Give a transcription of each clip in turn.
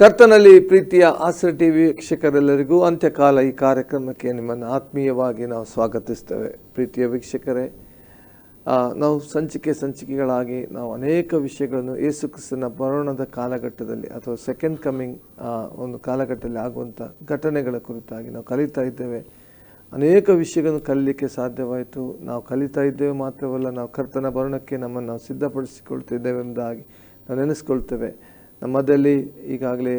ಕರ್ತನಲ್ಲಿ ಪ್ರೀತಿಯ ಆಸರ ಟಿ ವೀಕ್ಷಕರೆಲ್ಲರಿಗೂ ಅಂತ್ಯಕಾಲ ಈ ಕಾರ್ಯಕ್ರಮಕ್ಕೆ ನಿಮ್ಮನ್ನು ಆತ್ಮೀಯವಾಗಿ ನಾವು ಸ್ವಾಗತಿಸ್ತೇವೆ. ಪ್ರೀತಿಯ ವೀಕ್ಷಕರೇ ನಾವು ಸಂಚಿಕೆ ಸಂಚಿಕೆಗಳಾಗಿ ನಾವು ಅನೇಕ ವಿಷಯಗಳನ್ನು ಯೇಸು ಕ್ರಿಸ್ತನ ಬರೋಣದ ಕಾಲಘಟ್ಟದಲ್ಲಿ ಅಥವಾ ಸೆಕೆಂಡ್ ಕಮಿಂಗ್ ಒಂದು ಕಾಲಘಟ್ಟದಲ್ಲಿ ಆಗುವಂಥ ಘಟನೆಗಳ ಕುರಿತಾಗಿ ನಾವು ಕಲಿತಾ ಇದ್ದೇವೆ. ಅನೇಕ ವಿಷಯಗಳನ್ನು ಕಲಿಯಲಿಕ್ಕೆ ಸಾಧ್ಯವಾಯಿತು. ನಾವು ಕಲಿತಾ ಇದ್ದೇವೆ ಮಾತ್ರವಲ್ಲ, ನಾವು ಕರ್ತನ ಬರೋಣಕ್ಕೆ ನಮ್ಮನ್ನು ನಾವು ಸಿದ್ಧಪಡಿಸಿಕೊಳ್ತಿದ್ದೇವೆ ಎಂಬುದಾಗಿ ನಾವು ನೆನೆಸ್ಕೊಳ್ತೇವೆ. ನಮ್ಮದಲ್ಲಿ ಈಗಾಗಲೇ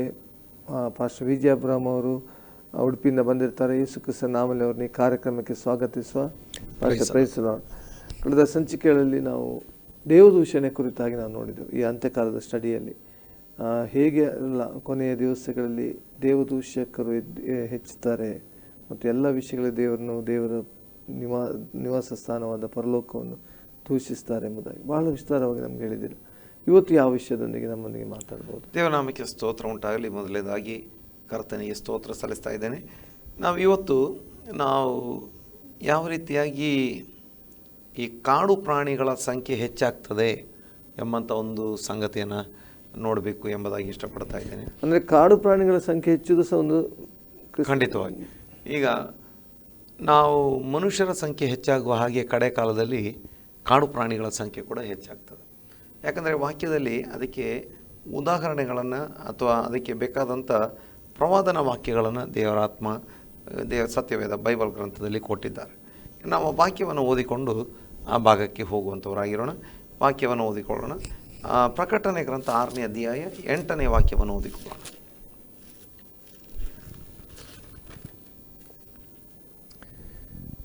ಪಾಸ್ಟರ್ ವಿಜಯ ಅಬ್ರಹ್ಮ ಅವರು ಉಡುಪಿಯಿಂದ ಬಂದಿರ್ತಾರೆ. ಯೇಸು ಕ್ರಿಸ್ತ ನಾಮಲ್ಲಿ ಅವ್ರನ್ನ ಈ ಕಾರ್ಯಕ್ರಮಕ್ಕೆ ಸ್ವಾಗತಿಸುವ ಲಾರ್ಡ್. ಕಳೆದ ಸಂಚಿಕೆಗಳಲ್ಲಿ ನಾವು ದೇವದೂಷಣೆ ಕುರಿತಾಗಿ ನಾವು ನೋಡಿದ್ದೆವು ಈ ಅಂತ್ಯಕಾಲದ ಸ್ಟಡಿಯಲ್ಲಿ ಹೇಗೆ ಎಲ್ಲ ಕೊನೆಯ ದಿವಸಗಳಲ್ಲಿ ದೇವದೂಷಕರು ಹೆಚ್ಚುತ್ತಾರೆ ಮತ್ತು ಎಲ್ಲ ವಿಷಯಗಳ ದೇವರನ್ನು ದೇವರ ನಿವಾ ನಿವಾಸ ಸ್ಥಾನವಾದ ಪರಲೋಕವನ್ನು ದೂಷಿಸ್ತಾರೆ ಎಂಬುದಾಗಿ ಬಹಳ ವಿಸ್ತಾರವಾಗಿ ನಮ್ಗೆ ಹೇಳಿದ್ದೀರ. ಇವತ್ತು ಯಾವ ವಿಷಯದೊಂದಿಗೆ ನಮ್ಮೊಂದಿಗೆ ಮಾತಾಡ್ಬೋದು? ದೇವನಾಮಕ್ಕೆ ಸ್ತೋತ್ರ ಉಂಟಾಗಲಿ. ಮೊದಲನೇದಾಗಿ ಕರ್ತನಿಗೆ ಸ್ತೋತ್ರ ಸಲ್ಲಿಸ್ತಾ ಇದ್ದೇನೆ. ನಾವು ಇವತ್ತು ನಾವು ಯಾವ ರೀತಿಯಾಗಿ ಈ ಕಾಡು ಪ್ರಾಣಿಗಳ ಸಂಖ್ಯೆ ಹೆಚ್ಚಾಗ್ತದೆ ಎಂಬಂಥ ಒಂದು ಸಂಗತಿಯನ್ನು ನೋಡಬೇಕು ಎಂಬುದಾಗಿ ಇಷ್ಟಪಡ್ತಾ ಇದ್ದೇನೆ. ಅಂದರೆ ಕಾಡು ಪ್ರಾಣಿಗಳ ಸಂಖ್ಯೆ ಹೆಚ್ಚುದು ಸಹ ಒಂದು ಖಂಡಿತವಾಗಿ. ಈಗ ನಾವು ಮನುಷ್ಯರ ಸಂಖ್ಯೆ ಹೆಚ್ಚಾಗುವ ಹಾಗೆ ಕಡೆ ಕಾಲದಲ್ಲಿ ಕಾಡು ಪ್ರಾಣಿಗಳ ಸಂಖ್ಯೆ ಕೂಡ ಹೆಚ್ಚಾಗ್ತದೆ. ಯಾಕಂದರೆ ವಾಕ್ಯದಲ್ಲಿ ಅದಕ್ಕೆ ಉದಾಹರಣೆಗಳನ್ನು ಅಥವಾ ಅದಕ್ಕೆ ಬೇಕಾದಂಥ ಪ್ರವಾದನ ವಾಕ್ಯಗಳನ್ನು ದೇವರಾತ್ಮ ದೇವ ಸತ್ಯವೇದ ಬೈಬಲ್ ಗ್ರಂಥದಲ್ಲಿ ಕೊಟ್ಟಿದ್ದಾರೆ. ನಾವು ವಾಕ್ಯವನ್ನು ಓದಿಕೊಂಡು ಆ ಭಾಗಕ್ಕೆ ಹೋಗುವಂಥವರಾಗಿರೋಣ ವಾಕ್ಯವನ್ನು ಓದಿಕೊಳ್ಳೋಣ. ಪ್ರಕಟಣೆ ಗ್ರಂಥ ಆರನೇ ಅಧ್ಯಾಯ ಎಂಟನೇ ವಾಕ್ಯವನ್ನು ಓದಿಕೊಳ್ಳೋಣ.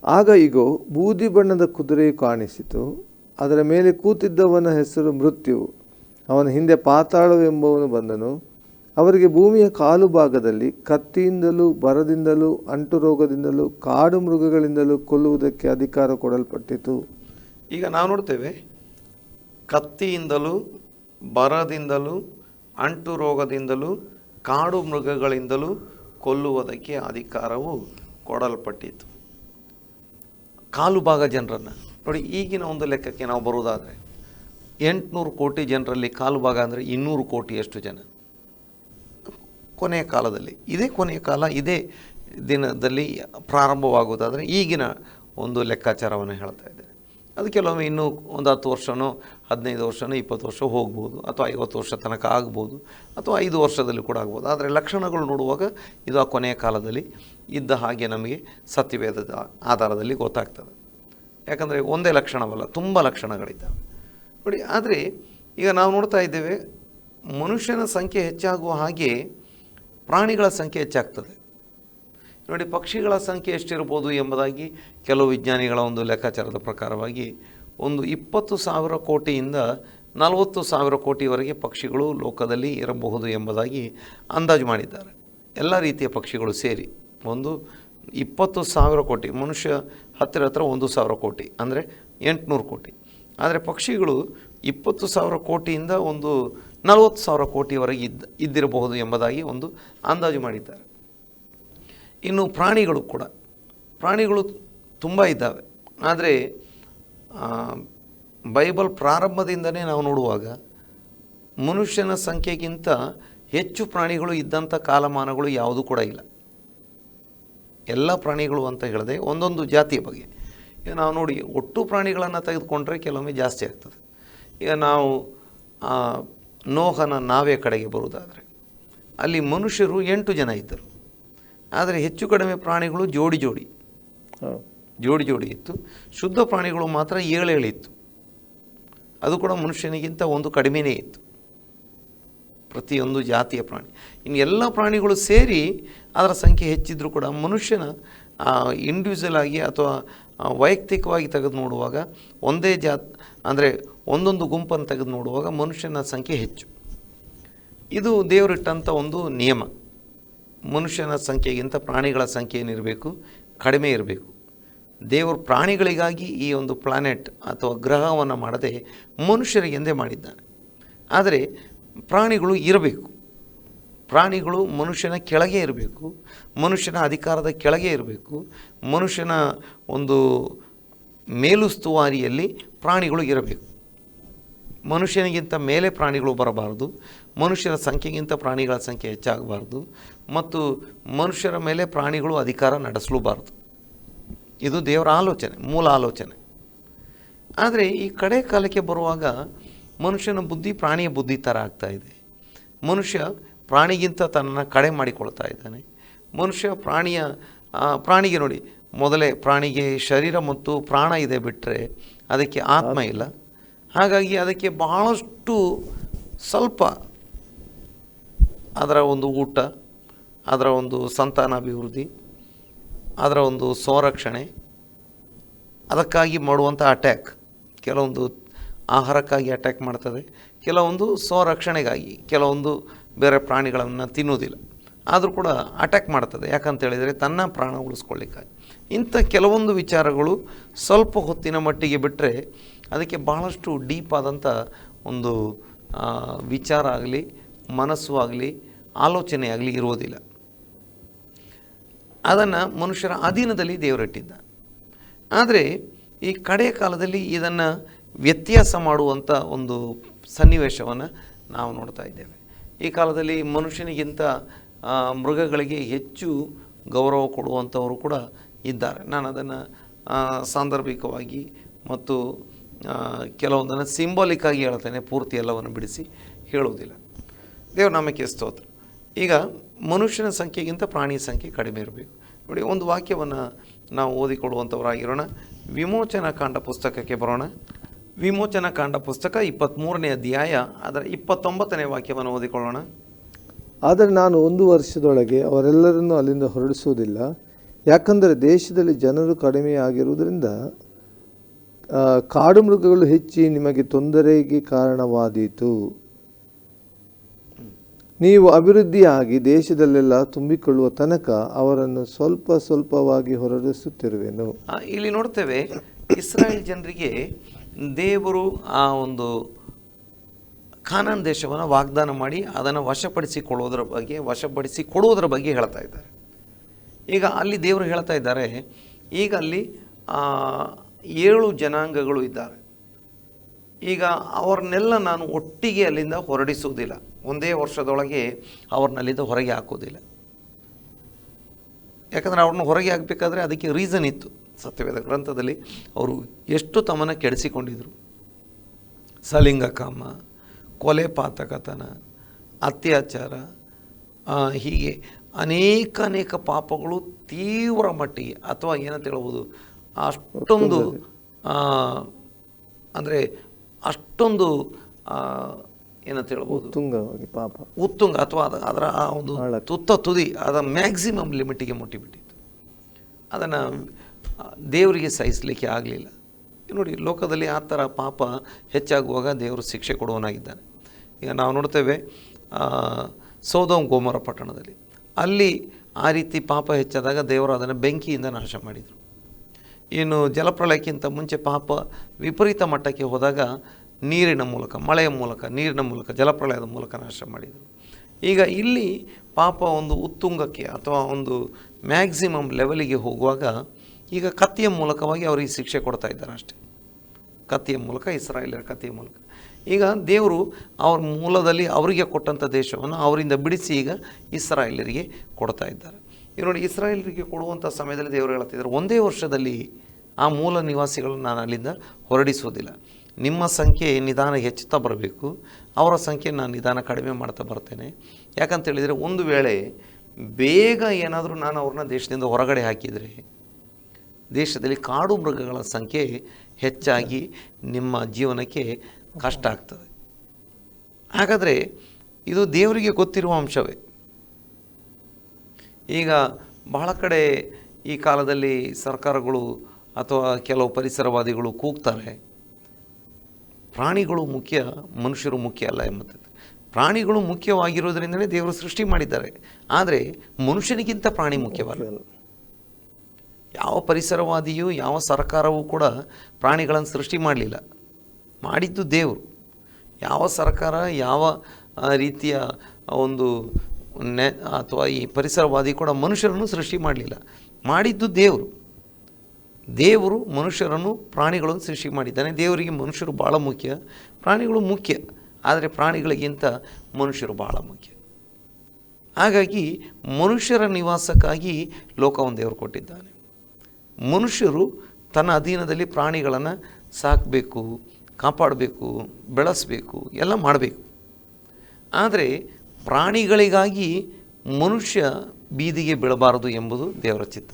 ಆಗ ಈಗ ಬೂದಿ ಬಣ್ಣದ ಕುದುರೆಯು ಕಾಣಿಸಿತು. ಅದರ ಮೇಲೆ ಕೂತಿದ್ದವನ ಹೆಸರು ಮೃತ್ಯು. ಅವನ ಹಿಂದೆ ಪಾತಾಳವೆಂಬವನು ಬಂದನು. ಅವರಿಗೆ ಭೂಮಿಯ ಕಾಲು ಭಾಗದಲ್ಲಿ, ಕತ್ತಿಯಿಂದಲೂ ಬರದಿಂದಲೂ, ಅಂಟು ರೋಗದಿಂದಲೂ, ಕಾಡು ಮೃಗಗಳಿಂದಲೂ ಕೊಲ್ಲುವುದಕ್ಕೆ ಅಧಿಕಾರ ಕೊಡಲ್ಪಟ್ಟಿತು. ಈಗ ನಾವು ನೋಡ್ತೇವೆ, ಕತ್ತಿಯಿಂದಲೂ, ಬರದಿಂದಲೂ, ಅಂಟು ರೋಗದಿಂದಲೂ, ಕಾಡು ಮೃಗಗಳಿಂದಲೂ ಕೊಲ್ಲುವುದಕ್ಕೆ ಅಧಿಕಾರವು ಕೊಡಲ್ಪಟ್ಟಿತು. ಕಾಲು ಭಾಗ ಜನರನ್ನು. ನೋಡಿ, ಈಗಿನ ಒಂದು ಲೆಕ್ಕಕ್ಕೆ ನಾವು ಬರುವುದಾದರೆ, ಎಂಟುನೂರು ಕೋಟಿ ಜನರಲ್ಲಿ ಕಾಲು ಭಾಗ ಅಂದರೆ ಇನ್ನೂರು ಕೋಟಿಯಷ್ಟು ಜನ. ಕೊನೆಯ ಕಾಲದಲ್ಲಿ, ಇದೇ ಕೊನೆಯ ಕಾಲ, ಇದೇ ದಿನದಲ್ಲಿ ಪ್ರಾರಂಭವಾಗುವುದಾದರೆ ಈಗಿನ ಒಂದು ಲೆಕ್ಕಾಚಾರವನ್ನು ಹೇಳ್ತಾ ಇದ್ದೇನೆ. ಅದು ಕೆಲವೊಮ್ಮೆ ಇನ್ನೂ ಒಂದು ಹತ್ತು ವರ್ಷನೋ, ಹದಿನೈದು ವರ್ಷನೋ, ಇಪ್ಪತ್ತು ವರ್ಷ ಹೋಗ್ಬೋದು, ಅಥವಾ ಐವತ್ತು ವರ್ಷ ತನಕ ಆಗ್ಬೋದು, ಅಥವಾ ಐದು ವರ್ಷದಲ್ಲಿ ಕೂಡ ಆಗ್ಬೋದು. ಆದರೆ ಲಕ್ಷಣಗಳು ನೋಡುವಾಗ ಇದು ಆ ಕೊನೆಯ ಕಾಲದಲ್ಲಿ ಇದ್ದ ಹಾಗೆ ನಮಗೆ ಸತ್ಯವೇದದ ಆಧಾರದಲ್ಲಿ ಗೊತ್ತಾಗ್ತದೆ. ಯಾಕಂದರೆ ಒಂದೇ ಲಕ್ಷಣವಲ್ಲ, ತುಂಬ ಲಕ್ಷಣಗಳಿದ್ದಾವೆ. ನೋಡಿ, ಆದರೆ ಈಗ ನಾವು ನೋಡ್ತಾ ಇದ್ದೇವೆ, ಮನುಷ್ಯನ ಸಂಖ್ಯೆ ಹೆಚ್ಚಾಗುವ ಹಾಗೆ ಪ್ರಾಣಿಗಳ ಸಂಖ್ಯೆ ಹೆಚ್ಚಾಗ್ತದೆ. ನೋಡಿ, ಪಕ್ಷಿಗಳ ಸಂಖ್ಯೆ ಎಷ್ಟಿರ್ಬೋದು ಎಂಬುದಾಗಿ ಕೆಲವು ವಿಜ್ಞಾನಿಗಳ ಒಂದು ಲೆಕ್ಕಾಚಾರದ ಪ್ರಕಾರವಾಗಿ ಒಂದು ಇಪ್ಪತ್ತು ಸಾವಿರ ಕೋಟಿಯಿಂದ ನಲವತ್ತು ಸಾವಿರ ಕೋಟಿವರೆಗೆ ಪಕ್ಷಿಗಳು ಲೋಕದಲ್ಲಿ ಇರಬಹುದು ಎಂಬುದಾಗಿ ಅಂದಾಜು ಮಾಡಿದ್ದಾರೆ. ಎಲ್ಲ ರೀತಿಯ ಪಕ್ಷಿಗಳು ಸೇರಿ ಒಂದು ಇಪ್ಪತ್ತು ಸಾವಿರ ಕೋಟಿ ಮನುಷ್ಯ ಹತ್ತಿರ ಹತ್ತಿರ ಒಂದು ಸಾವಿರ ಕೋಟಿ, ಅಂದರೆ ಎಂಟುನೂರು ಕೋಟಿ. ಆದರೆ ಪಕ್ಷಿಗಳು ಇಪ್ಪತ್ತು ಸಾವಿರ ಕೋಟಿಯಿಂದ ಒಂದು ನಲವತ್ತು ಸಾವಿರ ಕೋಟಿವರೆಗೆ ಇದ್ದ ಇದ್ದಿರಬಹುದು ಎಂಬುದಾಗಿ ಒಂದು ಅಂದಾಜು ಮಾಡಿದ್ದಾರೆ. ಇನ್ನು ಪ್ರಾಣಿಗಳು ಕೂಡ, ಪ್ರಾಣಿಗಳು ತುಂಬ ಇದ್ದಾವೆ. ಆದರೆ ಬೈಬಲ್ ಪ್ರಾರಂಭದಿಂದನೇ ನಾವು ನೋಡುವಾಗ ಮನುಷ್ಯನ ಸಂಖ್ಯೆಗಿಂತ ಹೆಚ್ಚು ಪ್ರಾಣಿಗಳು ಇದ್ದಂಥ ಕಾಲಮಾನಗಳು ಯಾವುದೂ ಕೂಡ ಇಲ್ಲ. ಎಲ್ಲ ಪ್ರಾಣಿಗಳು ಅಂತ ಹೇಳಿದೆ ಒಂದೊಂದು ಜಾತಿಯ ಬಗ್ಗೆ. ಈಗ ನಾವು ನೋಡಿ ಒಟ್ಟು ಪ್ರಾಣಿಗಳನ್ನು ತೆಗೆದುಕೊಂಡ್ರೆ ಕೆಲವೊಮ್ಮೆ ಜಾಸ್ತಿ ಆಗ್ತದೆ. ಈಗ ನಾವು ನೋಹನ ನಾವೇ ಕಡೆಗೆ ಬರುವುದಾದರೆ, ಅಲ್ಲಿ ಮನುಷ್ಯರು ಎಂಟು ಜನ ಇದ್ದರು. ಆದರೆ ಹೆಚ್ಚು ಕಡಿಮೆ ಪ್ರಾಣಿಗಳು ಜೋಡಿ ಜೋಡಿ ಜೋಡಿ ಜೋಡಿ ಇತ್ತು. ಶುದ್ಧ ಪ್ರಾಣಿಗಳು ಮಾತ್ರ ಏಳೇಳಿತ್ತು ಅದು ಕೂಡ ಮನುಷ್ಯನಿಗಿಂತ ಒಂದು ಕಡಿಮೆಯೇ ಇತ್ತು. ಪ್ರತಿಯೊಂದು ಜಾತಿಯ ಪ್ರಾಣಿ. ಇನ್ನು ಎಲ್ಲ ಪ್ರಾಣಿಗಳು ಸೇರಿ ಅದರ ಸಂಖ್ಯೆ ಹೆಚ್ಚಿದ್ರೂ ಕೂಡ ಮನುಷ್ಯನ ಇಂಡಿವಿಜುವಲ್ ಆಗಿ ಅಥವಾ ವೈಯಕ್ತಿಕವಾಗಿ ತೆಗೆದು ನೋಡುವಾಗ ಒಂದೇ ಜಾತ್, ಅಂದರೆ ಒಂದೊಂದು ಗುಂಪನ್ನು ತೆಗೆದು ನೋಡುವಾಗ ಮನುಷ್ಯನ ಸಂಖ್ಯೆ ಹೆಚ್ಚು. ಇದು ದೇವರಿಟ್ಟಂಥ ಒಂದು ನಿಯಮ. ಮನುಷ್ಯನ ಸಂಖ್ಯೆಗಿಂತ ಪ್ರಾಣಿಗಳ ಸಂಖ್ಯೆ ಏನಿರಬೇಕು? ಕಡಿಮೆ ಇರಬೇಕು. ದೇವರು ಪ್ರಾಣಿಗಳಿಗಾಗಿ ಈ ಒಂದು ಪ್ಲಾನೆಟ್ ಅಥವಾ ಗ್ರಹವನ್ನು ಮಾಡದೆ ಮನುಷ್ಯರಿಗೆಂದೇ ಮಾಡಿದ್ದಾನೆ. ಆದರೆ ಪ್ರಾಣಿಗಳು ಇರಬೇಕು. ಪ್ರಾಣಿಗಳು ಮನುಷ್ಯನ ಕೆಳಗೆ ಇರಬೇಕು, ಮನುಷ್ಯನ ಅಧಿಕಾರದ ಕೆಳಗೆ ಇರಬೇಕು, ಮನುಷ್ಯನ ಒಂದು ಮೇಲುಸ್ತುವಾರಿಯಲ್ಲಿ ಪ್ರಾಣಿಗಳು ಇರಬೇಕು. ಮನುಷ್ಯನಿಗಿಂತ ಮೇಲೆ ಪ್ರಾಣಿಗಳು ಬರಬಾರ್ದು, ಮನುಷ್ಯರ ಸಂಖ್ಯೆಗಿಂತ ಪ್ರಾಣಿಗಳ ಸಂಖ್ಯೆ ಹೆಚ್ಚಾಗಬಾರ್ದು, ಮತ್ತು ಮನುಷ್ಯರ ಮೇಲೆ ಪ್ರಾಣಿಗಳು ಅಧಿಕಾರ ನಡೆಸಲೂಬಾರ್ದು. ಇದು ದೇವರ ಆಲೋಚನೆ, ಮೂಲ ಆಲೋಚನೆ. ಆದರೆ ಈ ಕಡೆ ಕಾಲಕ್ಕೆ ಬರುವಾಗ ಮನುಷ್ಯನ ಬುದ್ಧಿ ಪ್ರಾಣಿಯ ಬುದ್ಧಿ ಥರ ಇದೆ. ಮನುಷ್ಯ ಪ್ರಾಣಿಗಿಂತ ತನ್ನನ್ನು ಕಡೆ ಮಾಡಿಕೊಳ್ತಾ ಇದ್ದಾನೆ. ಮನುಷ್ಯ ಪ್ರಾಣಿಯ ಪ್ರಾಣಿಗೆ ನೋಡಿ, ಮೊದಲೇ ಪ್ರಾಣಿಗೆ ಶರೀರ ಮತ್ತು ಪ್ರಾಣ ಇದೆ ಬಿಟ್ಟರೆ ಅದಕ್ಕೆ ಆತ್ಮ ಇಲ್ಲ. ಹಾಗಾಗಿ ಅದಕ್ಕೆ ಬಹಳಷ್ಟು ಸ್ವಲ್ಪ ಅದರ ಒಂದು ಊಟ, ಅದರ ಒಂದು ಸಂತಾನಾಭಿವೃದ್ಧಿ, ಅದರ ಒಂದು ಸಂರಕ್ಷಣೆ, ಅದಕ್ಕಾಗಿ ಮಾಡುವಂಥ ಅಟ್ಯಾಕ್ ಕೆಲವೊಂದು ಆಹಾರಕ್ಕಾಗಿ ಅಟ್ಯಾಕ್ ಮಾಡ್ತದೆ. ಕೆಲವೊಂದು ಸ್ವರಕ್ಷಣೆಗಾಗಿ ಕೆಲವೊಂದು ಬೇರೆ ಪ್ರಾಣಿಗಳನ್ನು ತಿನ್ನುವುದಿಲ್ಲ. ಆದರೂ ಕೂಡ ಅಟ್ಯಾಕ್ ಮಾಡ್ತದೆ. ಯಾಕಂತೇಳಿದರೆ ತನ್ನ ಪ್ರಾಣ ಉಳಿಸ್ಕೊಳ್ಳಿಕ್ಕಾಗಿ. ಇಂಥ ಕೆಲವೊಂದು ವಿಚಾರಗಳು ಸ್ವಲ್ಪ ಹೊತ್ತಿನ ಮಟ್ಟಿಗೆ ಬಿಟ್ಟರೆ ಅದಕ್ಕೆ ಬಹಳಷ್ಟು ಡೀಪ್ ಆದಂಥ ಒಂದು ವಿಚಾರ ಆಗಲಿ, ಮನಸ್ಸು ಆಗಲಿ, ಆಲೋಚನೆ ಆಗಲಿ ಇರುವುದಿಲ್ಲ. ಅದನ್ನು ಮನುಷ್ಯರ ಅಧೀನದಲ್ಲಿ ದೇವರಿಟ್ಟಿದ್ದ ಆದರೆ ಈ ಕಡೆಯ ಕಾಲದಲ್ಲಿ ಇದನ್ನು ವ್ಯತ್ಯಾಸ ಮಾಡುವಂಥ ಒಂದು ಸನ್ನಿವೇಶವನ್ನು ನಾವು ನೋಡ್ತಾ ಇದ್ದೇವೆ. ಈ ಕಾಲದಲ್ಲಿ ಮನುಷ್ಯನಿಗಿಂತ ಮೃಗಗಳಿಗೆ ಹೆಚ್ಚು ಗೌರವ ಕೊಡುವಂಥವರು ಕೂಡ ಇದ್ದಾರೆ. ನಾನು ಅದನ್ನು ಸಾಂದರ್ಭಿಕವಾಗಿ ಮತ್ತು ಕೆಲವೊಂದನ್ನು ಸಿಂಬಾಲಿಕ್ ಆಗಿ ಹೇಳ್ತೇನೆ. ಪೂರ್ತಿ ಎಲ್ಲವನ್ನು ಬಿಡಿಸಿ ಹೇಳುವುದಿಲ್ಲ. ದೇವ್ರ ಸ್ತೋತ್ರ. ಈಗ ಮನುಷ್ಯನ ಸಂಖ್ಯೆಗಿಂತ ಪ್ರಾಣಿ ಸಂಖ್ಯೆ ಕಡಿಮೆ ಇರಬೇಕು. ನೋಡಿ, ಒಂದು ವಾಕ್ಯವನ್ನು ನಾವು ಓದಿಕೊಳ್ಳುವಂಥವರಾಗಿರೋಣ ವಿಮೋಚನಾ ಕಾಂಡ ಪುಸ್ತಕಕ್ಕೆ ಬರೋಣ. ವಿಮೋಚನಾ ಕಾಂಡ ಪುಸ್ತಕ ಇಪ್ಪತ್ತ್ಮೂರನೇ ಅಧ್ಯಾಯ ಅದರ ಇಪ್ಪತ್ತೊಂಬತ್ತನೇ ವಾಕ್ಯವನ್ನು ಓದಿಕೊಳ್ಳೋಣ. ಆದರೆ ನಾನು ಒಂದು ವರ್ಷದೊಳಗೆ ಅವರೆಲ್ಲರನ್ನೂ ಅಲ್ಲಿಂದ ಹೊರಡಿಸುವುದಿಲ್ಲ. ಯಾಕಂದರೆ ದೇಶದಲ್ಲಿ ಜನರು ಕಡಿಮೆಯಾಗಿರುವುದರಿಂದ ಕಾಡು ಮೃಗಗಳು ಹೆಚ್ಚಿ ನಿಮಗೆ ತೊಂದರೆಗೆ ಕಾರಣವಾದೀತು. ನೀವು ಅಭಿವೃದ್ಧಿಯಾಗಿ ದೇಶದಲ್ಲೆಲ್ಲ ತುಂಬಿಕೊಳ್ಳುವ ತನಕ ಅವರನ್ನು ಸ್ವಲ್ಪ ಸ್ವಲ್ಪವಾಗಿ ಹೊರಡಿಸುತ್ತಿರುವೆನು. ಇಲ್ಲಿ ನೋಡ್ತೇವೆ ಇಸ್ರಾಯೇಲ್ ಜನರಿಗೆ ದೇವರು ಆ ಒಂದು ಖಾನಾನ್ ದೇಶವನ್ನು ವಾಗ್ದಾನ ಮಾಡಿ ಅದನ್ನು ವಶಪಡಿಸಿಕೊಳ್ಳೋದ್ರ ಬಗ್ಗೆ ವಶಪಡಿಸಿ ಕೊಡುವುದರ ಬಗ್ಗೆ ಹೇಳ್ತಾ ಇದ್ದಾರೆ. ಈಗ ಅಲ್ಲಿ ದೇವರು ಹೇಳ್ತಾ ಇದ್ದಾರೆ, ಈಗ ಅಲ್ಲಿ ಏಳು ಜನಾಂಗಗಳು ಇದ್ದಾರೆ. ಈಗ ಅವ್ರನ್ನೆಲ್ಲ ನಾನು ಒಟ್ಟಿಗೆ ಅಲ್ಲಿಂದ ಹೊರಡಿಸುವುದಿಲ್ಲ. ಒಂದೇ ವರ್ಷದೊಳಗೆ ಅವ್ರನ್ನ ಅಲ್ಲಿಂದ ಹೊರಗೆ ಹಾಕೋದಿಲ್ಲ ಯಾಕಂದರೆ ಅವ್ರನ್ನ ಹೊರಗೆ ಹಾಕಬೇಕಾದ್ರೆ ಅದಕ್ಕೆ ರೀಸನ್ ಇತ್ತು. ಸತ್ಯವೇದ ಗ್ರಂಥದಲ್ಲಿ ಅವರು ಎಷ್ಟು ತಮನ ಕೆಡಿಸಿಕೊಂಡಿದ್ರು. ಸಲಿಂಗಕಾಮ ಕೊಲೆ ಪಾತಕತನ ಅತ್ಯಾಚಾರ ಹೀಗೆ ಅನೇಕ ಅನೇಕ ಪಾಪಗಳು ತೀವ್ರ ಮಟ್ಟಿಗೆ ಅಥವಾ ಏನಂತ ಹೇಳ್ಬೋದು ಅಷ್ಟೊಂದು ಅಂದರೆ ಅಷ್ಟೊಂದು ಏನಂತ ಹೇಳ್ಬೋದು ತುಂಗವಾಗಿ ಪಾಪ. ಉತ್ತುಂಗ ಅಥವಾ ಅದು ಅದರ ಆ ಒಂದು. ತುತ್ತ ತುದಿ ಅದ ಮ್ಯಾಕ್ಸಿಮಮ್ ಲಿಮಿಟಿಗೆ ಮುಟ್ಟಿಬಿಟ್ಟಿತ್ತು. ಅದನ್ನು ದೇವರಿಗೆ ಸಹಿಸಲಿಕ್ಕೆ ಆಗಲಿಲ್ಲ. ನೋಡಿ, ಲೋಕದಲ್ಲಿ ಆ ಥರ ಪಾಪ ಹೆಚ್ಚಾಗುವಾಗ ದೇವರು ಶಿಕ್ಷೆ ಕೊಡುವನಾಗಿದ್ದಾನೆ ಈಗ ನಾವು ನೋಡ್ತೇವೆ ಸೌದಮ್ ಗೋಮರ ಪಟ್ಟಣದಲ್ಲಿ. ಅಲ್ಲಿ ಆ ರೀತಿ ಪಾಪ ಹೆಚ್ಚಾದಾಗ ದೇವರು ಅದನ್ನು ಬೆಂಕಿಯಿಂದ ನಾಶ ಮಾಡಿದರು. ಇನ್ನು ಜಲಪ್ರಳಯಕ್ಕಿಂತ ಮುಂಚೆ ಪಾಪ ವಿಪರೀತ ಮಟ್ಟಕ್ಕೆ ಹೋದಾಗ ನೀರಿನ ಮೂಲಕ, ಮಳೆಯ ಮೂಲಕ, ನೀರಿನ ಮೂಲಕ, ಜಲಪ್ರಳಯದ ಮೂಲಕ ನಾಶ ಮಾಡಿದರು. ಈಗ ಇಲ್ಲಿ ಪಾಪ ಒಂದು ಉತ್ತುಂಗಕ್ಕೆ ಅಥವಾ ಒಂದು ಮ್ಯಾಕ್ಸಿಮಮ್ ಲೆವೆಲಿಗೆ ಹೋಗುವಾಗ ಈಗ ಕತ್ತಿಯ ಮೂಲಕವಾಗಿ ಅವರಿಗೆ ಶಿಕ್ಷೆ ಕೊಡ್ತಾ ಇದ್ದಾರೆ ಅಷ್ಟೇ. ಕತ್ತಿಯ ಮೂಲಕ ಇಸ್ರಾಯೇಲರ ಕತ್ತಿಯ ಮೂಲಕ. ಈಗ ದೇವರು ಅವ್ರ ಮೂಲದಲ್ಲಿ ಅವರಿಗೆ ಕೊಟ್ಟಂಥ ದೇಶವನ್ನು ಅವರಿಂದ ಬಿಡಿಸಿ ಈಗ ಇಸ್ರಾಯೇಲರಿಗೆ ಕೊಡ್ತಾ ಇದ್ದಾರೆ. ಈಗ ನೋಡಿ ಇಸ್ರಾಯೇಲರಿಗೆ ಕೊಡುವಂಥ ಸಮಯದಲ್ಲಿ ದೇವರು ಹೇಳ್ತಿದ್ದಾರೆ ಒಂದೇ ವರ್ಷದಲ್ಲಿ ಆ ಮೂಲ ನಿವಾಸಿಗಳನ್ನು ನಾನು ಅಲ್ಲಿಂದ ಹೊರಡಿಸುವುದಿಲ್ಲ. ನಿಮ್ಮ ಸಂಖ್ಯೆ ನಿಧಾನ ಹೆಚ್ಚುತ್ತಾ ಬರಬೇಕು. ಅವರ ಸಂಖ್ಯೆ ನಾನು ನಿಧಾನ ಕಡಿಮೆ ಮಾಡ್ತಾ ಬರ್ತೇನೆ. ಯಾಕಂತ ಹೇಳಿದರೆ ಒಂದು ವೇಳೆ ಬೇಗ ಏನಾದರೂ ನಾನು ಅವ್ರನ್ನ ದೇಶದಿಂದ ಹೊರಗಡೆ ಹಾಕಿದರೆ ದೇಶದಲ್ಲಿ ಕಾಡು ಮೃಗಗಳ ಸಂಖ್ಯೆ ಹೆಚ್ಚಾಗಿ ನಿಮ್ಮ ಜೀವನಕ್ಕೆ ಕಷ್ಟ ಆಗ್ತದೆ. ಹಾಗಾದರೆ ಇದು ದೇವರಿಗೆ ಗೊತ್ತಿರುವ ಅಂಶವೇ. ಈಗ ಬಹಳ ಕಡೆ ಈ ಕಾಲದಲ್ಲಿ ಸರ್ಕಾರಗಳು ಅಥವಾ ಕೆಲವು ಪರಿಸರವಾದಿಗಳು ಕೂಗ್ತಾರೆ. ಪ್ರಾಣಿಗಳು ಮುಖ್ಯ, ಮನುಷ್ಯರು ಮುಖ್ಯ ಅಲ್ಲ ಎಂಬುದು ಪ್ರಾಣಿಗಳು ಮುಖ್ಯವಾಗಿರೋದರಿಂದಲೇ ದೇವರು ಸೃಷ್ಟಿ ಮಾಡಿದ್ದಾರೆ. ಆದರೆ ಮನುಷ್ಯನಿಗಿಂತ ಪ್ರಾಣಿ ಮುಖ್ಯವಲ್ಲ. ಯಾವ ಪರಿಸರವಾದಿಯೂ, ಯಾವ ಸರ್ಕಾರವೂ ಕೂಡ ಪ್ರಾಣಿಗಳನ್ನು ಸೃಷ್ಟಿ ಮಾಡಲಿಲ್ಲ. ಮಾಡಿದ್ದು ದೇವರು. ಯಾವ ಸರ್ಕಾರ, ಯಾವ ರೀತಿಯ ಒಂದು ನೆ ಅಥವಾ ಈ ಪರಿಸರವಾದಿ ಕೂಡ ಮನುಷ್ಯರನ್ನು ಸೃಷ್ಟಿ ಮಾಡಲಿಲ್ಲ. ಮಾಡಿದ್ದು ದೇವರು. ದೇವರು ಮನುಷ್ಯರನ್ನು ಪ್ರಾಣಿಗಳನ್ನು ಸೃಷ್ಟಿ ಮಾಡಿದ್ದಾನೆ. ದೇವರಿಗೆ ಮನುಷ್ಯರು ಭಾಳ ಮುಖ್ಯ. ಪ್ರಾಣಿಗಳು ಮುಖ್ಯ. ಆದರೆ ಪ್ರಾಣಿಗಳಿಗಿಂತ ಮನುಷ್ಯರು ಭಾಳ ಮುಖ್ಯ. ಹಾಗಾಗಿ ಮನುಷ್ಯರ ನಿವಾಸಕ್ಕಾಗಿ ಲೋಕವನ್ನು ದೇವರು ಕೊಟ್ಟಿದ್ದಾನೆ. ಮನುಷ್ಯರು ತನ್ನ ಅಧೀನದಲ್ಲಿ ಪ್ರಾಣಿಗಳನ್ನು ಸಾಕಬೇಕು, ಕಾಪಾಡಬೇಕು, ಬೆಳೆಸಬೇಕು, ಎಲ್ಲ ಮಾಡಬೇಕು. ಆದರೆ ಪ್ರಾಣಿಗಳಿಗಾಗಿ ಮನುಷ್ಯ ಬೀದಿಗೆ ಬೀಳಬಾರದು ಎಂಬುದು ದೇವರ ಚಿತ್ತ.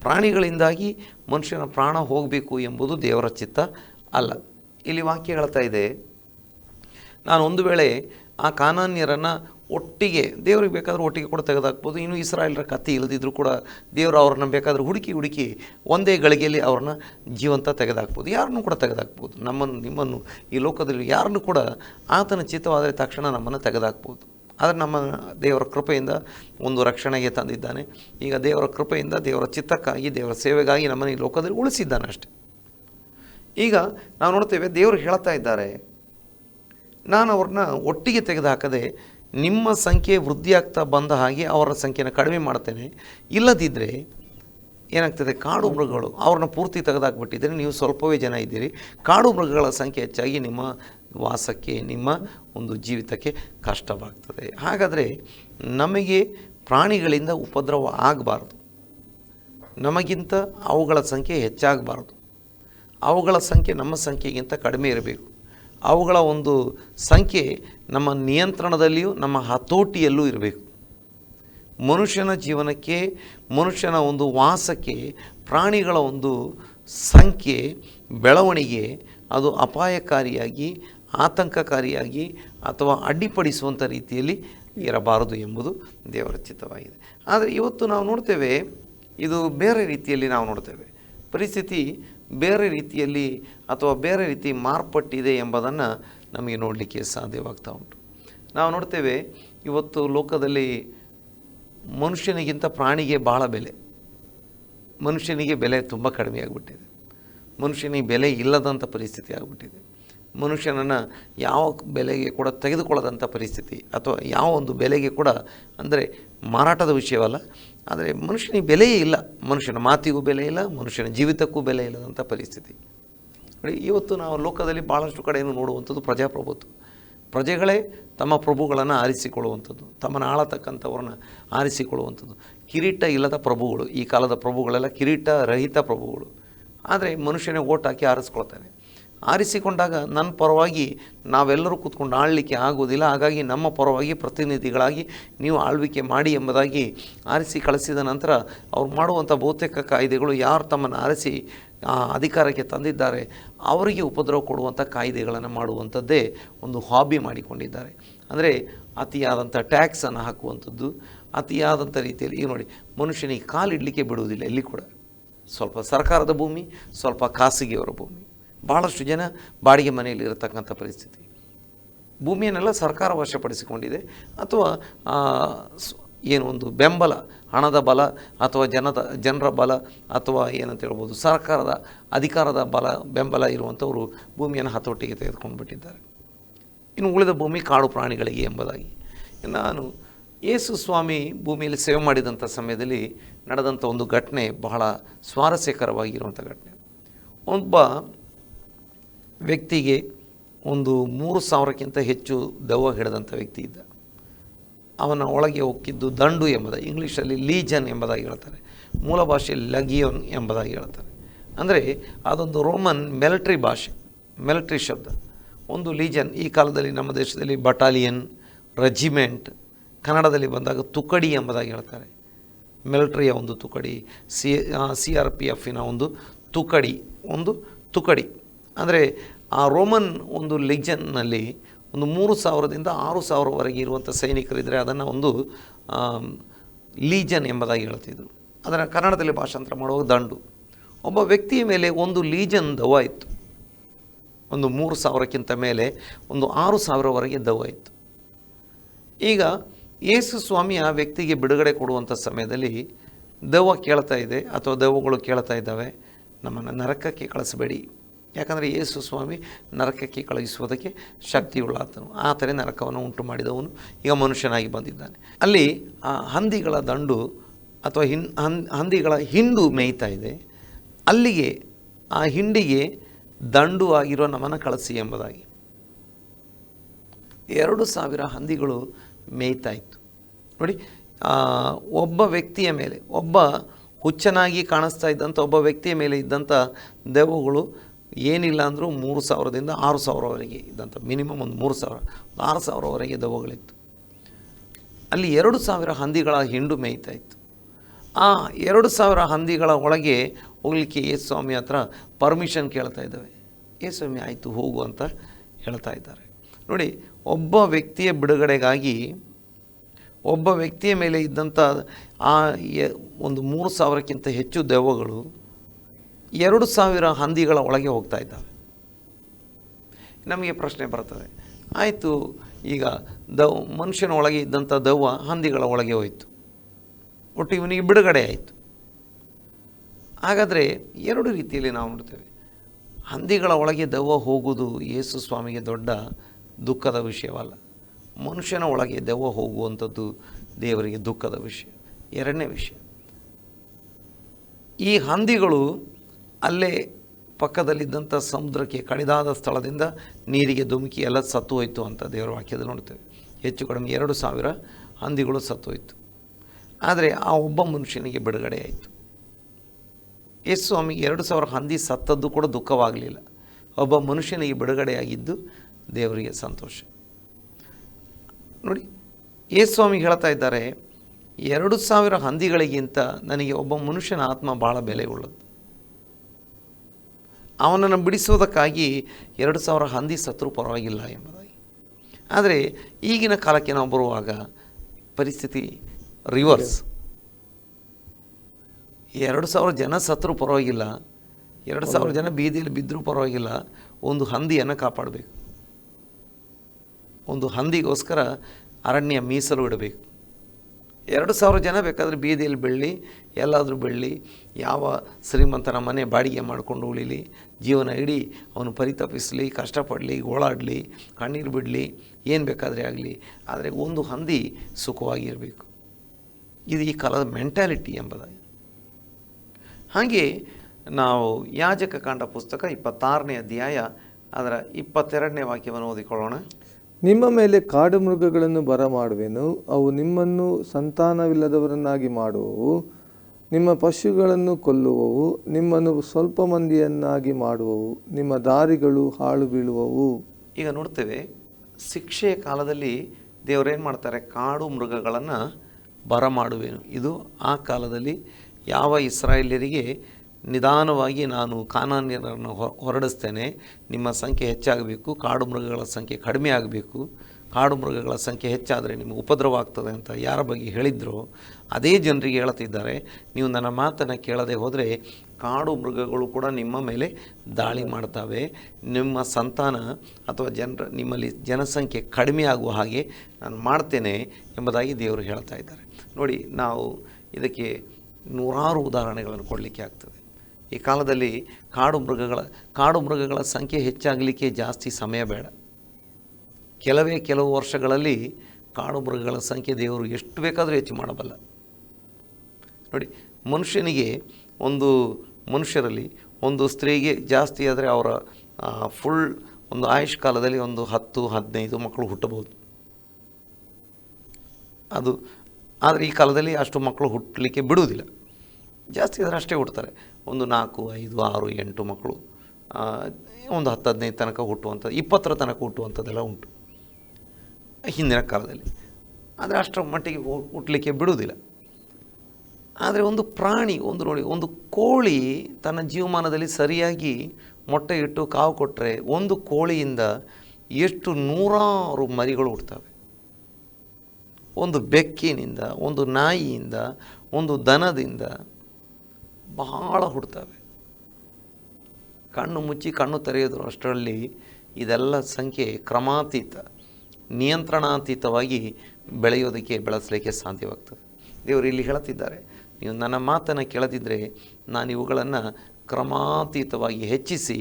ಪ್ರಾಣಿಗಳಿಂದಾಗಿ ಮನುಷ್ಯನ ಪ್ರಾಣ ಹೋಗಬೇಕು ಎಂಬುದು ದೇವರ ಚಿತ್ತ ಅಲ್ಲ. ಇಲ್ಲಿ ವಾಕ್ಯ ಹೇಳ್ತಾ ಇದೆ, ನಾನು ಒಂದು ವೇಳೆ ಆ ಕಾನಾನ್ಯರನ್ನು ಒಟ್ಟಿಗೆ ದೇವ್ರಿಗೆ ಬೇಕಾದರೂ ಒಟ್ಟಿಗೆ ಕೂಡ ತೆಗೆದಾಕ್ಬೋದು. ಇನ್ನು ಇಸ್ರಾಯೇಲರ ಕತ್ತಿ ಇಲ್ಲದಿದ್ದರೂ ಕೂಡ ದೇವರು ಅವ್ರನ್ನ ಬೇಕಾದ್ರೆ ಹುಡುಕಿ ಹುಡುಕಿ ಒಂದೇ ಗಳಿಗೆಯಲ್ಲಿ ಅವ್ರನ್ನ ಜೀವಂತ ತೆಗೆದಾಕ್ಬೋದು. ಯಾರನ್ನು ಕೂಡ ತೆಗೆದಾಕ್ಬೋದು. ನಮ್ಮನ್ನು ನಿಮ್ಮನ್ನು ಈ ಲೋಕದಲ್ಲಿ ಯಾರನ್ನು ಕೂಡ ಆತನ ಚಿತ್ತವಾದರೆ ತಕ್ಷಣ ನಮ್ಮನ್ನು ತೆಗೆದಾಕ್ಬೋದು. ಆದರೆ ನಮ್ಮ ದೇವರ ಕೃಪೆಯಿಂದ ಒಂದು ರಕ್ಷಣೆಗೆ ತಂದಿದ್ದಾನೆ. ಈಗ ದೇವರ ಕೃಪೆಯಿಂದ ದೇವರ ಚಿತ್ತಕ್ಕಾಗಿ, ದೇವರ ಸೇವೆಗಾಗಿ ನಮ್ಮನ್ನು ಈ ಲೋಕದಲ್ಲಿ ಉಳಿಸಿದ್ದಾನೆ ಅಷ್ಟೆ. ಈಗ ನಾವು ನೋಡ್ತೇವೆ ದೇವರು ಹೇಳ್ತಾ ಇದ್ದಾರೆ, ನಾನು ಅವ್ರನ್ನ ಒಟ್ಟಿಗೆ ತೆಗೆದುಹಾಕದೆ ನಿಮ್ಮ ಸಂಖ್ಯೆ ವೃದ್ಧಿಯಾಗ್ತಾ ಬಂದ ಹಾಗೆ ಅವರ ಸಂಖ್ಯೆನ ಕಡಿಮೆ ಮಾಡ್ತೇನೆ ಇಲ್ಲದಿದ್ದರೆ ಏನಾಗ್ತದೆ? ಕಾಡು ಮೃಗಗಳು, ಅವ್ರನ್ನ ಪೂರ್ತಿ ತೆಗೆದಾಕ್ಬಿಟ್ಟಿದ್ರೆ ನೀವು ಸ್ವಲ್ಪವೇ ಜನ ಇದ್ದೀರಿ. ಕಾಡು ಮೃಗಗಳ ಸಂಖ್ಯೆ ಹೆಚ್ಚಾಗಿ ನಿಮ್ಮ ವಾಸಕ್ಕೆ, ನಿಮ್ಮ ಒಂದು ಜೀವಿತಕ್ಕೆ ಕಷ್ಟವಾಗ್ತದೆ. ಹಾಗಾದರೆ ನಮಗೆ ಪ್ರಾಣಿಗಳಿಂದ ಉಪದ್ರವ ಆಗಬಾರ್ದು. ನಮಗಿಂತ ಅವುಗಳ ಸಂಖ್ಯೆ ಹೆಚ್ಚಾಗಬಾರ್ದು. ಅವುಗಳ ಸಂಖ್ಯೆ ನಮ್ಮ ಸಂಖ್ಯೆಗಿಂತ ಕಡಿಮೆ ಇರಬೇಕು. ಅವುಗಳ ಒಂದು ಸಂಖ್ಯೆ ನಮ್ಮ ನಿಯಂತ್ರಣದಲ್ಲಿಯೂ, ನಮ್ಮ ಹತೋಟಿಯಲ್ಲೂ ಇರಬೇಕು. ಮನುಷ್ಯನ ಜೀವನಕ್ಕೆ, ಮನುಷ್ಯನ ಒಂದು ವಾಸಕ್ಕೆ, ಪ್ರಾಣಿಗಳ ಒಂದು ಸಂಖ್ಯೆ, ಬೆಳವಣಿಗೆ, ಅದು ಅಪಾಯಕಾರಿಯಾಗಿ, ಆತಂಕಕಾರಿಯಾಗಿ ಅಥವಾ ಅಡ್ಡಿಪಡಿಸುವಂಥ ರೀತಿಯಲ್ಲಿ ಇರಬಾರದು ಎಂಬುದು ದೇವರ ಚಿತ್ತವಾಗಿದೆ. ಆದರೆ ಇವತ್ತು ನಾವು ನೋಡ್ತೇವೆ, ಇದು ಬೇರೆ ರೀತಿಯಲ್ಲಿ ನಾವು ನೋಡ್ತೇವೆ. ಪರಿಸ್ಥಿತಿ ಬೇರೆ ರೀತಿಯಲ್ಲಿ ಅಥವಾ ಬೇರೆ ರೀತಿ ಮಾರ್ಪಟ್ಟಿದೆ ಎಂಬುದನ್ನು ನಮಗೆ ನೋಡಲಿಕ್ಕೆ ಸಾಧ್ಯವಾಗ್ತಾ ಉಂಟು. ನಾವು ನೋಡ್ತೇವೆ, ಇವತ್ತು ಲೋಕದಲ್ಲಿ ಮನುಷ್ಯನಿಗಿಂತ ಪ್ರಾಣಿಗೆ ಭಾಳ ಬೆಲೆ. ಮನುಷ್ಯನಿಗೆ ಬೆಲೆ ತುಂಬ ಕಡಿಮೆ ಆಗಿಬಿಟ್ಟಿದೆ. ಮನುಷ್ಯನಿಗೆ ಬೆಲೆ ಇಲ್ಲದಂಥ ಪರಿಸ್ಥಿತಿ ಆಗಿಬಿಟ್ಟಿದೆ. ಮನುಷ್ಯನನ್ನು ಯಾವ ಬೆಲೆಗೆ ಕೂಡ ತೆಗೆದುಕೊಳ್ಳದಂಥ ಪರಿಸ್ಥಿತಿ ಅಥವಾ ಯಾವ ಒಂದು ಬೆಲೆಗೆ ಕೂಡ, ಅಂದರೆ ಮಾರಾಟದ ವಿಷಯವಲ್ಲ ಆದರೆ ಮನುಷ್ಯನಿಗೆ ಬೆಲೆಯೇ ಇಲ್ಲ. ಮನುಷ್ಯನ ಮಾತಿಗೂ ಬೆಲೆ ಇಲ್ಲ, ಮನುಷ್ಯನ ಜೀವಿತಕ್ಕೂ ಬೆಲೆ ಇಲ್ಲದಂಥ ಪರಿಸ್ಥಿತಿ. ನೋಡಿ, ಇವತ್ತು ನಾವು ಲೋಕದಲ್ಲಿ ಭಾಳಷ್ಟು ಕಡೆಯನ್ನು ನೋಡುವಂಥದ್ದು ಪ್ರಜಾಪ್ರಭುತ್ವ. ಪ್ರಜೆಗಳೇ ತಮ್ಮ ಪ್ರಭುಗಳನ್ನು ಆರಿಸಿಕೊಳ್ಳುವಂಥದ್ದು, ತಮ್ಮನ್ನು ಆಳತಕ್ಕಂಥವ್ರನ್ನ ಆರಿಸಿಕೊಳ್ಳುವಂಥದ್ದು. ಕಿರೀಟ ಇಲ್ಲದ ಪ್ರಭುಗಳು, ಈ ಕಾಲದ ಪ್ರಭುಗಳೆಲ್ಲ ಕಿರೀಟ ರಹಿತ ಪ್ರಭುಗಳು. ಆದರೆ ಮನುಷ್ಯನೇ ಓಟ್ ಹಾಕಿ ಆರಿಸ್ಕೊಳ್ತಾನೆ. ಆರಿಸಿಕೊಂಡಾಗ ನನ್ನ ಪರವಾಗಿ ನಾವೆಲ್ಲರೂ ಕೂತ್ಕೊಂಡು ಆಳ್ಲಿಕ್ಕೆ ಆಗೋದಿಲ್ಲ ಹಾಗಾಗಿ ನಮ್ಮ ಪರವಾಗಿ ಪ್ರತಿನಿಧಿಗಳಾಗಿ ನೀವು ಆಳ್ವಿಕೆ ಮಾಡಿ ಎಂಬುದಾಗಿ ಆರಿಸಿ ಕಳಿಸಿದ ನಂತರ ಅವ್ರು ಮಾಡುವಂಥ ಬಹುತೇಕ ಕಾಯ್ದೆಗಳು ಯಾರು ತಮ್ಮನ್ನು ಆರಿಸಿ ಅಧಿಕಾರಕ್ಕೆ ತಂದಿದ್ದಾರೆ, ಅವರಿಗೆ ಉಪದ್ರವ ಕೊಡುವಂಥ ಕಾಯ್ದೆಗಳನ್ನು ಮಾಡುವಂಥದ್ದೇ ಒಂದು ಹಾಬಿ ಮಾಡಿಕೊಂಡಿದ್ದಾರೆ. ಅಂದರೆ ಅತಿಯಾದಂಥ ಟ್ಯಾಕ್ಸನ್ನು ಹಾಕುವಂಥದ್ದು, ಅತಿಯಾದಂಥ ರೀತಿಯಲ್ಲಿ, ಈಗ ನೋಡಿ, ಮನುಷ್ಯನಿಗೆ ಕಾಲಿಡಲಿಕ್ಕೆ ಬಿಡುವುದಿಲ್ಲ, ಎಲ್ಲಿ ಕೂಡ. ಸ್ವಲ್ಪ ಸರ್ಕಾರದ ಭೂಮಿ, ಸ್ವಲ್ಪ ಖಾಸಗಿಯವರ ಭೂಮಿ. ಭಾಳಷ್ಟು ಜನ ಬಾಡಿಗೆ ಮನೆಯಲ್ಲಿ ಇರತಕ್ಕಂಥ ಪರಿಸ್ಥಿತಿ. ಭೂಮಿಯನ್ನೆಲ್ಲ ಸರ್ಕಾರ ವಶಪಡಿಸಿಕೊಂಡಿದೆ. ಅಥವಾ ಏನು ಒಂದು ಬೆಂಬಲ, ಹಣದ ಬಲ, ಅಥವಾ ಜನದ, ಜನರ ಬಲ, ಅಥವಾ ಏನಂತ ಹೇಳ್ಬೋದು, ಸರ್ಕಾರದ ಅಧಿಕಾರದ ಬಲ, ಬೆಂಬಲ ಇರುವಂಥವರು ಭೂಮಿಯನ್ನು ಹತೋಟಿಗೆ ತೆಗೆದುಕೊಂಡು ಬಿಟ್ಟಿದ್ದಾರೆ ಇನ್ನು ಉಳಿದ ಭೂಮಿ ಕಾಡು ಪ್ರಾಣಿಗಳಿಗೆ ಎಂಬುದಾಗಿ. ನಾನು ಯೇಸು ಸ್ವಾಮಿ ಭೂಮಿಯಲ್ಲಿ ಸೇವೆ ಮಾಡಿದಂಥ ಸಮಯದಲ್ಲಿ ನಡೆದಂಥ ಒಂದು ಘಟನೆ ಬಹಳ ಸ್ವಾರಸ್ಯಕರವಾಗಿರುವಂಥ ಘಟನೆ. ಒಬ್ಬ ವ್ಯಕ್ತಿಗೆ ಒಂದು ಮೂರು ಸಾವಿರಕ್ಕಿಂತ ಹೆಚ್ಚು ದೆವ್ವ ಹಿಡಿದಂಥ ವ್ಯಕ್ತಿ ಇದ್ದ. ಅವನ ಒಳಗೆ ಹೋಗಿದ್ದು ದಂಡು ಎಂಬುದಾಗಿ, ಇಂಗ್ಲೀಷಲ್ಲಿ ಲೀಜನ್ ಎಂಬುದಾಗಿ ಹೇಳ್ತಾರೆ. ಮೂಲ ಭಾಷೆಯಲ್ಲಿ ಲಗಿಯೋನ್ ಎಂಬುದಾಗಿ ಹೇಳ್ತಾರೆ. ಅಂದರೆ ಅದೊಂದು ರೋಮನ್ ಮಿಲಿಟ್ರಿ ಭಾಷೆ, ಮಿಲಿಟ್ರಿ ಶಬ್ದ. ಒಂದು ಲೀಜನ್, ಈ ಕಾಲದಲ್ಲಿ ನಮ್ಮ ದೇಶದಲ್ಲಿ ಬಟಾಲಿಯನ್, ರೆಜಿಮೆಂಟ್, ಕನ್ನಡದಲ್ಲಿ ಬಂದಾಗ ತುಕಡಿ ಎಂಬುದಾಗಿ ಹೇಳ್ತಾರೆ. ಮಿಲಿಟ್ರಿಯ ಒಂದು ತುಕಡಿ, ಸಿ ಸಿ ಆರ್ ಪಿ ಎಫಿನ ಒಂದು ತುಕಡಿ ಒಂದು ತುಕಡಿ. ಅಂದರೆ ಆ ರೋಮನ್ ಒಂದು ಲೆಜನ್ನಲ್ಲಿ ಒಂದು ಮೂರು ಸಾವಿರದಿಂದ ಆರು ಸಾವಿರವರೆಗೆ ಇರುವಂಥ ಸೈನಿಕರಿದ್ದರೆ ಅದನ್ನು ಒಂದು ಲೀಜನ್ ಎಂಬುದಾಗಿ ಹೇಳ್ತಿದ್ರು. ಅದನ್ನು ಕನ್ನಡದಲ್ಲಿ ಭಾಷಾಂತರ ಮಾಡುವಾಗ ದಂಡು. ಒಬ್ಬ ವ್ಯಕ್ತಿಯ ಮೇಲೆ ಒಂದು ಲೀಜನ್ ದವ ಇತ್ತು. ಒಂದು ಮೂರು ಸಾವಿರಕ್ಕಿಂತ ಮೇಲೆ ಒಂದು ಆರು ಸಾವಿರವರೆಗೆ ದವ ಇತ್ತು. ಈಗ ಯೇಸು ಸ್ವಾಮಿ ಆ ವ್ಯಕ್ತಿಗೆ ಬಿಡುಗಡೆ ಕೊಡುವಂಥ ಸಮಯದಲ್ಲಿ ದವ ಕೇಳ್ತಾ ಇದೆ ಅಥವಾ ದವಗಳು ಕೇಳ್ತಾ ಇದ್ದಾವೆ, ನಮ್ಮನ್ನು ನರಕಕ್ಕೆ ಕಳಿಸಬೇಡಿ. ಯಾಕಂದರೆ ಯೇಸು ಸ್ವಾಮಿ ನರಕಕ್ಕೆ ಕಳುಹಿಸುವುದಕ್ಕೆ ಶಕ್ತಿಯುಳ್ಳ ಆತನು ಆತನೇ ನರಕವನ್ನು ಉಂಟು ಮಾಡಿದವನು ಈಗ ಮನುಷ್ಯನಾಗಿ ಬಂದಿದ್ದಾನೆ. ಅಲ್ಲಿ ಆ ಹಂದಿಗಳ ದಂಡು ಅಥವಾ ಹಿನ್ ಹಂದಿಗಳ ಹಿಂಡು ಮೇಯ್ತಾ ಇದೆ. ಅಲ್ಲಿಗೆ ಆ ಹಿಂಡಿಗೆ ದಂಡು ಆಗಿರೋ ನಮನ ಕಳಿಸಿ ಎಂಬುದಾಗಿ. ಎರಡು ಸಾವಿರ ಹಂದಿಗಳು ಮೇಯ್ತಾ ಇತ್ತು. ನೋಡಿ ಒಬ್ಬ ವ್ಯಕ್ತಿಯ ಮೇಲೆ, ಒಬ್ಬ ಹುಚ್ಚನಾಗಿ ಕಾಣಿಸ್ತಾ ಇದ್ದಂಥ, ಒಬ್ಬ ವ್ಯಕ್ತಿಯ ಮೇಲೆ ಇದ್ದಂಥ ದೆವ್ವಗಳು ಏನಿಲ್ಲ ಅಂದರೂ ಮೂರು ಸಾವಿರದಿಂದ ಆರು ಸಾವಿರವರೆಗೆ ಇದ್ದಂಥ ಮಿನಿಮಮ್ ಒಂದು ಮೂರು ಸಾವಿರ, ಆರು ಸಾವಿರವರೆಗೆ ದವಗಳಿತ್ತು. ಅಲ್ಲಿ ಎರಡು ಸಾವಿರ ಹಂದಿಗಳ ಹಿಂಡು ಮೇಯ್ತಾ ಇತ್ತು. ಆ ಎರಡು ಸಾವಿರ ಹಂದಿಗಳ ಒಳಗೆ ಹೋಗಲಿಕ್ಕೆ ಯೇಸು ಸ್ವಾಮಿ ಹತ್ರ ಪರ್ಮಿಷನ್ ಕೇಳ್ತಾ ಇದ್ದಾವೆ. ಯೇಸು ಸ್ವಾಮಿ ಆಯಿತು, ಹೋಗು ಅಂತ ಹೇಳ್ತಾ ಇದ್ದಾರೆ. ನೋಡಿ, ಒಬ್ಬ ವ್ಯಕ್ತಿಯ ಬಿಡುಗಡೆಗಾಗಿ, ಒಬ್ಬ ವ್ಯಕ್ತಿಯ ಮೇಲೆ ಇದ್ದಂಥ ಆ ಒಂದು ಮೂರು ಸಾವಿರಕ್ಕಿಂತ ಹೆಚ್ಚು ದೆವ್ವಗಳು ಎರಡು ಸಾವಿರ ಹಂದಿಗಳ ಒಳಗೆ ಹೋಗ್ತಾ ಇದ್ದಾವೆ. ನಮಗೆ ಪ್ರಶ್ನೆ ಬರ್ತದೆ. ಆಯಿತು, ಈಗ ದವ್ ಮನುಷ್ಯನ ಒಳಗೆ ಇದ್ದಂಥ ದವ್ವ ಹಂದಿಗಳ ಒಳಗೆ ಹೋಯಿತು. ಒಟ್ಟು ಇವನಿಗೆ ಬಿಡುಗಡೆ ಆಯಿತು. ಹಾಗಾದರೆ ಎರಡು ರೀತಿಯಲ್ಲಿ ನಾವು ನೋಡ್ತೇವೆ. ಹಂದಿಗಳ ಒಳಗೆ ದೆವ್ವ ಹೋಗುವುದು ಯೇಸು ಸ್ವಾಮಿಗೆ ದೊಡ್ಡ ದುಃಖದ ವಿಷಯವಲ್ಲ. ಮನುಷ್ಯನ ಒಳಗೆ ದೆವ್ವ ಹೋಗುವಂಥದ್ದು ದೇವರಿಗೆ ದುಃಖದ ವಿಷಯ. ಎರಡನೇ ವಿಷಯ. ಈ ಹಂದಿಗಳು ಅಲ್ಲೇ ಪಕ್ಕದಲ್ಲಿದ್ದಂಥ ಸಮುದ್ರಕ್ಕೆ ಕಡಿದಾದ ಸ್ಥಳದಿಂದ ನೀರಿಗೆ ಧುಮುಕಿ ಎಲ್ಲ ಸತ್ತು ಹೋಯಿತು ಅಂತ ದೇವರ ವಾಕ್ಯದಲ್ಲಿ ನೋಡ್ತೇವೆ ಹೆಚ್ಚು ಕಡಿಮೆ ಎರಡು ಸಾವಿರ ಹಂದಿಗಳು ಸತ್ತು ಹೋಯಿತು ಆದರೆ ಆ ಒಬ್ಬ ಮನುಷ್ಯನಿಗೆ ಬಿಡುಗಡೆ ಆಯಿತು. ಯೇಸು ಸ್ವಾಮಿಗೆ ಎರಡು ಸಾವಿರ ಹಂದಿ ಸತ್ತದ್ದು ಕೂಡ ದುಃಖವಾಗಲಿಲ್ಲ. ಒಬ್ಬ ಮನುಷ್ಯನಿಗೆ ಬಿಡುಗಡೆಯಾಗಿದ್ದು ದೇವರಿಗೆ ಸಂತೋಷ. ನೋಡಿ, ಯೇಸು ಸ್ವಾಮಿ ಹೇಳ್ತಾ ಇದ್ದಾರೆ, ಎರಡು ಸಾವಿರ ಹಂದಿಗಳಿಗಿಂತ ನನಗೆ ಒಬ್ಬ ಮನುಷ್ಯನ ಆತ್ಮ ಭಾಳ ಬೆಲೆ ಉಳ್ಳದ್ದು ಅವನನ್ನು ಬಿಡಿಸೋದಕ್ಕಾಗಿ ಎರಡು ಸಾವಿರ ಹಂದಿ ಸತ್ರು ಪರವಾಗಿಲ್ಲ ಎಂಬುದಾಗಿ. ಆದರೆ ಈಗಿನ ಕಾಲಕ್ಕೆ ನಾವು ಬರುವಾಗ ಪರಿಸ್ಥಿತಿ ರಿವರ್ಸ್ ಎರಡು ಸಾವಿರ ಜನ ಸತ್ರು ಪರವಾಗಿಲ್ಲ, ಎರಡು ಸಾವಿರ ಜನ ಬೀದಿಯಲ್ಲಿ ಬಿದ್ದರೂ ಪರವಾಗಿಲ್ಲ, ಒಂದು ಹಂದಿಯನ್ನು ಕಾಪಾಡಬೇಕು. ಒಂದು ಹಂದಿಗೋಸ್ಕರ ಅರಣ್ಯ ಮೀಸಲು ಇಡಬೇಕು. ಎರಡು ಸಾವಿರ ಜನ ಬೇಕಾದರೆ ಬೀದಿಯಲ್ಲಿ ಬೆಳ್ಳಿ, ಎಲ್ಲಾದರೂ ಬೆಳ್ಳಿ, ಯಾವ ಶ್ರೀಮಂತನ ಮನೆ ಬಾಡಿಗೆ ಮಾಡಿಕೊಂಡು ಉಳಿಲಿ, ಜೀವನ ಇಡೀ ಅವನು ಪರಿತಪಿಸಲಿ, ಕಷ್ಟಪಡಲಿ, ಗೋಳಾಡಲಿ, ಕಣ್ಣೀರು ಬಿಡಲಿ, ಏನು ಬೇಕಾದರೆ ಆಗಲಿ, ಆದರೆ ಒಂದು ಹಂದಿ ಸುಖವಾಗಿರಬೇಕು. ಇದು ಈ ಕಾಲದ ಮೆಂಟ್ಯಾಲಿಟಿ ಎಂಬುದಾಗಿ ಹಾಗೆ ನಾವು ಯಾಜಕ ಕಾಂಡ ಪುಸ್ತಕ ಇಪ್ಪತ್ತಾರನೇ ಅಧ್ಯಾಯ, ಅದರ ಇಪ್ಪತ್ತೆರಡನೇ ವಾಕ್ಯವನ್ನು ಓದಿಕೊಳ್ಳೋಣ. ನಿಮ್ಮ ಮೇಲೆ ಕಾಡು ಮೃಗಗಳನ್ನು ಬರಮಾಡುವೆನು, ಅವು ನಿಮ್ಮನ್ನು ಸಂತಾನವಿಲ್ಲದವರನ್ನಾಗಿ ಮಾಡುವವು, ನಿಮ್ಮ ಪಶುಗಳನ್ನು ಕೊಲ್ಲುವವು, ನಿಮ್ಮನ್ನು ಸ್ವಲ್ಪ ಮಂದಿಯನ್ನಾಗಿ ಮಾಡುವವು, ನಿಮ್ಮ ದಾರಿಗಳು ಹಾಳು ಬೀಳುವವು. ಈಗ ನೋಡ್ತೇವೆ, ಶಿಕ್ಷೆಯ ಕಾಲದಲ್ಲಿ ದೇವರೇನು ಮಾಡ್ತಾರೆ? ಕಾಡು ಮೃಗಗಳನ್ನು ಬರಮಾಡುವೆನು. ಇದು ಆ ಕಾಲದಲ್ಲಿ ಯಾವ ಇಸ್ರಾಯೇಲ್ಯರಿಗೆ ನಿಧಾನವಾಗಿ ನಾನು ಕಾನಾನ್ಯರನ್ನು ಹೊರಡಿಸ್ತೇನೆ. ನಿಮ್ಮ ಸಂಖ್ಯೆ ಹೆಚ್ಚಾಗಬೇಕು, ಕಾಡು ಮೃಗಗಳ ಸಂಖ್ಯೆ ಕಡಿಮೆ ಆಗಬೇಕು. ಕಾಡು ಮೃಗಗಳ ಸಂಖ್ಯೆ ಹೆಚ್ಚಾದರೆ ನಿಮಗೆ ಉಪದ್ರವ ಆಗ್ತದೆ ಅಂತ ಯಾರ ಬಗ್ಗೆ ಹೇಳಿದ್ರೋ ಅದೇ ಜನರಿಗೆ ಹೇಳ್ತಿದ್ದಾರೆ ನೀವು ನನ್ನ ಮಾತನ್ನು ಕೇಳದೆ ಹೋದರೆ ಕಾಡು ಮೃಗಗಳು ಕೂಡ ನಿಮ್ಮ ಮೇಲೆ ದಾಳಿ ಮಾಡ್ತವೆ. ನಿಮ್ಮ ಸಂತಾನ ಅಥವಾ ಜನರ, ನಿಮ್ಮಲ್ಲಿ ಜನಸಂಖ್ಯೆ ಕಡಿಮೆ ಆಗುವ ಹಾಗೆ ನಾನು ಮಾಡ್ತೇನೆ ಎಂಬುದಾಗಿ ದೇವರು ಹೇಳ್ತಾ ಇದ್ದಾರೆ. ನೋಡಿ, ನಾವು ಇದಕ್ಕೆ ನೂರಾರು ಉದಾಹರಣೆಗಳನ್ನು ಕೊಡಲಿಕ್ಕೆ ಆಗ್ತದೆ. ಈ ಕಾಲದಲ್ಲಿ ಕಾಡು ಮೃಗಗಳ ಕಾಡು ಮೃಗಗಳ ಸಂಖ್ಯೆ ಹೆಚ್ಚಾಗಲಿಕ್ಕೆ ಜಾಸ್ತಿ ಸಮಯ ಬೇಡ. ಕೆಲವೇ ಕೆಲವು ವರ್ಷಗಳಲ್ಲಿ ಕಾಡು ಮೃಗಗಳ ಸಂಖ್ಯೆ ದೇವರು ಎಷ್ಟು ಬೇಕಾದರೂ ಹೆಚ್ಚು ಮಾಡಬಲ್ಲ. ನೋಡಿ, ಮನುಷ್ಯನಿಗೆ ಒಂದು ಮನುಷ್ಯರಲ್ಲಿ ಒಂದು ಸ್ತ್ರೀಗೆ ಜಾಸ್ತಿ ಆದರೆ ಅವರ ಫುಲ್ ಒಂದು ಆಯುಷ್ ಕಾಲದಲ್ಲಿ ಒಂದು ಹತ್ತು, ಹದಿನೈದು ಮಕ್ಕಳು ಹುಟ್ಟಬಹುದು. ಅದು, ಆದರೆ ಈ ಕಾಲದಲ್ಲಿ ಅಷ್ಟು ಮಕ್ಕಳು ಹುಟ್ಟಲಿಕ್ಕೆ ಬಿಡುವುದಿಲ್ಲ. ಜಾಸ್ತಿ ಆದರೆ ಅಷ್ಟೇ ಹುಡ್ತಾರೆ ಒಂದು ನಾಲ್ಕು, ಐದು, ಆರು, ಎಂಟು ಮಕ್ಕಳು. ಒಂದು ಹತ್ತು, ಹದಿನೈದು ತನಕ ಹುಟ್ಟುವಂಥ ಇಪ್ಪತ್ತರ ತನಕ ಹುಟ್ಟುವಂಥದ್ದೆಲ್ಲ ಉಂಟು. ಹಿಂದಿನ ಕಾಲದಲ್ಲಿ. ಆದರೆ ಅಷ್ಟರ ಮಟ್ಟಿಗೆ ಹುಟ್ಟಲಿಕ್ಕೆ ಬಿಡುವುದಿಲ್ಲ. ಆದರೆ ಒಂದು ಪ್ರಾಣಿ, ಒಂದು ನೋಡಿ, ಒಂದು ಕೋಳಿ ತನ್ನ ಜೀವಮಾನದಲ್ಲಿ ಸರಿಯಾಗಿ ಮೊಟ್ಟೆ ಇಟ್ಟು ಕಾವು ಕೊಟ್ಟರೆ ಒಂದು ಕೋಳಿಯಿಂದ ಎಷ್ಟು ನೂರಾರು ಮರಿಗಳು ಹುಡ್ತವೆ ಒಂದು ಬೆಕ್ಕಿನಿಂದ, ಒಂದು ನಾಯಿಯಿಂದ, ಒಂದು ದನದಿಂದ ಬಹಳ ಹುಡ್ತವೆ. ಕಣ್ಣು ಮುಚ್ಚಿ ಕಣ್ಣು ತೆರೆಯೋದು ಅಷ್ಟರಲ್ಲಿ ಇದೆಲ್ಲ ಸಂಖ್ಯೆ ಕ್ರಮಾತೀತ, ನಿಯಂತ್ರಣಾತೀತವಾಗಿ ಬೆಳೆಯೋದಕ್ಕೆ ಬೆಳೆಸಲಿಕ್ಕೆ ಸಾಧ್ಯವಾಗ್ತದೆ. ದೇವರು ಇಲ್ಲಿ ಹೇಳುತ್ತಿದ್ದಾರೆ ನೀವು ನನ್ನ ಮಾತನ್ನು ಕೇಳದಿದ್ದರೆ ನಾನು ಇವುಗಳನ್ನು ಕ್ರಮಾತೀತವಾಗಿ ಹೆಚ್ಚಿಸಿ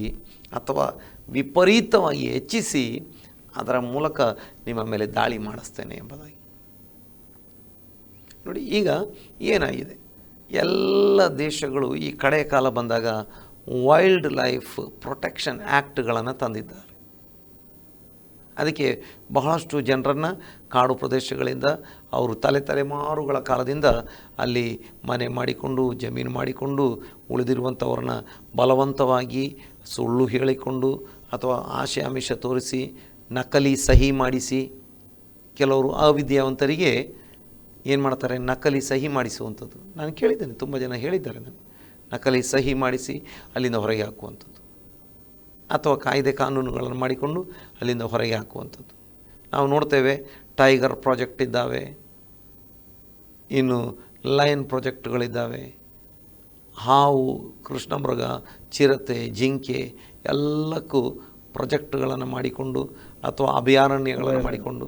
ಅಥವಾ ವಿಪರೀತವಾಗಿ ಹೆಚ್ಚಿಸಿ ಅದರ ಮೂಲಕ ನಿಮ್ಮ ಮೇಲೆ ದಾಳಿ ಮಾಡಿಸ್ತೇನೆ ಎಂಬುದಾಗಿ. ನೋಡಿ ಈಗ ಏನಾಗಿದೆ? ಎಲ್ಲ ದೇಶಗಳು ಈ ಕಡೆ ಕಾಲ ಬಂದಾಗ ವೈಲ್ಡ್ ಲೈಫ್ ಪ್ರೊಟೆಕ್ಷನ್ ಆ್ಯಕ್ಟ್ಗಳನ್ನು ತಂದಿದ್ದಾರೆ. ಅದಕ್ಕೆ ಬಹಳಷ್ಟು ಜನರನ್ನು ಕಾಡು ಪ್ರದೇಶಗಳಿಂದ ಅವರು ತಲೆ ತಲೆಮಾರುಗಳ ಕಾಲದಿಂದ ಅಲ್ಲಿ ಮನೆ ಮಾಡಿಕೊಂಡು, ಜಮೀನು ಮಾಡಿಕೊಂಡು ಉಳಿದಿರುವಂಥವ್ರನ್ನ ಬಲವಂತವಾಗಿ ಸುಳ್ಳು ಹೇಳಿಕೊಂಡು ಅಥವಾ ಆಶೆ ಆಮಿಷ ತೋರಿಸಿ, ನಕಲಿ ಸಹಿ ಮಾಡಿಸಿ ಕೆಲವರು ಅವಿದ್ಯಾವಂತರಿಗೆ ಏನು ಮಾಡ್ತಾರೆ? ನಕಲಿ ಸಹಿ ಮಾಡಿಸುವಂಥದ್ದು. ನಾನು ಕೇಳಿದ್ದೇನೆ, ತುಂಬ ಜನ ಹೇಳಿದ್ದಾರೆ ನಾನು ನಕಲಿ ಸಹಿ ಮಾಡಿಸಿ ಅಲ್ಲಿಂದ ಹೊರಗೆ ಹಾಕುವಂಥದ್ದು. ಅಥವಾ ಕಾಯ್ದೆ ಕಾನೂನುಗಳನ್ನು ಮಾಡಿಕೊಂಡು ಅಲ್ಲಿಂದ ಹೊರಗೆ ಹಾಕುವಂಥದ್ದು. ನಾವು ನೋಡ್ತೇವೆ, ಟೈಗರ್ ಪ್ರಾಜೆಕ್ಟ್ ಇದ್ದಾವೆ, ಇನ್ನು ಲಯನ್ ಪ್ರಾಜೆಕ್ಟ್ಗಳಿದ್ದಾವೆ, ಹಾವು, ಕೃಷ್ಣಮೃಗ, ಚಿರತೆ, ಜಿಂಕೆ ಎಲ್ಲಕ್ಕೂ ಪ್ರಾಜೆಕ್ಟ್ಗಳನ್ನು ಮಾಡಿಕೊಂಡು ಅಥವಾ ಅಭಯಾರಣ್ಯಗಳನ್ನು ಮಾಡಿಕೊಂಡು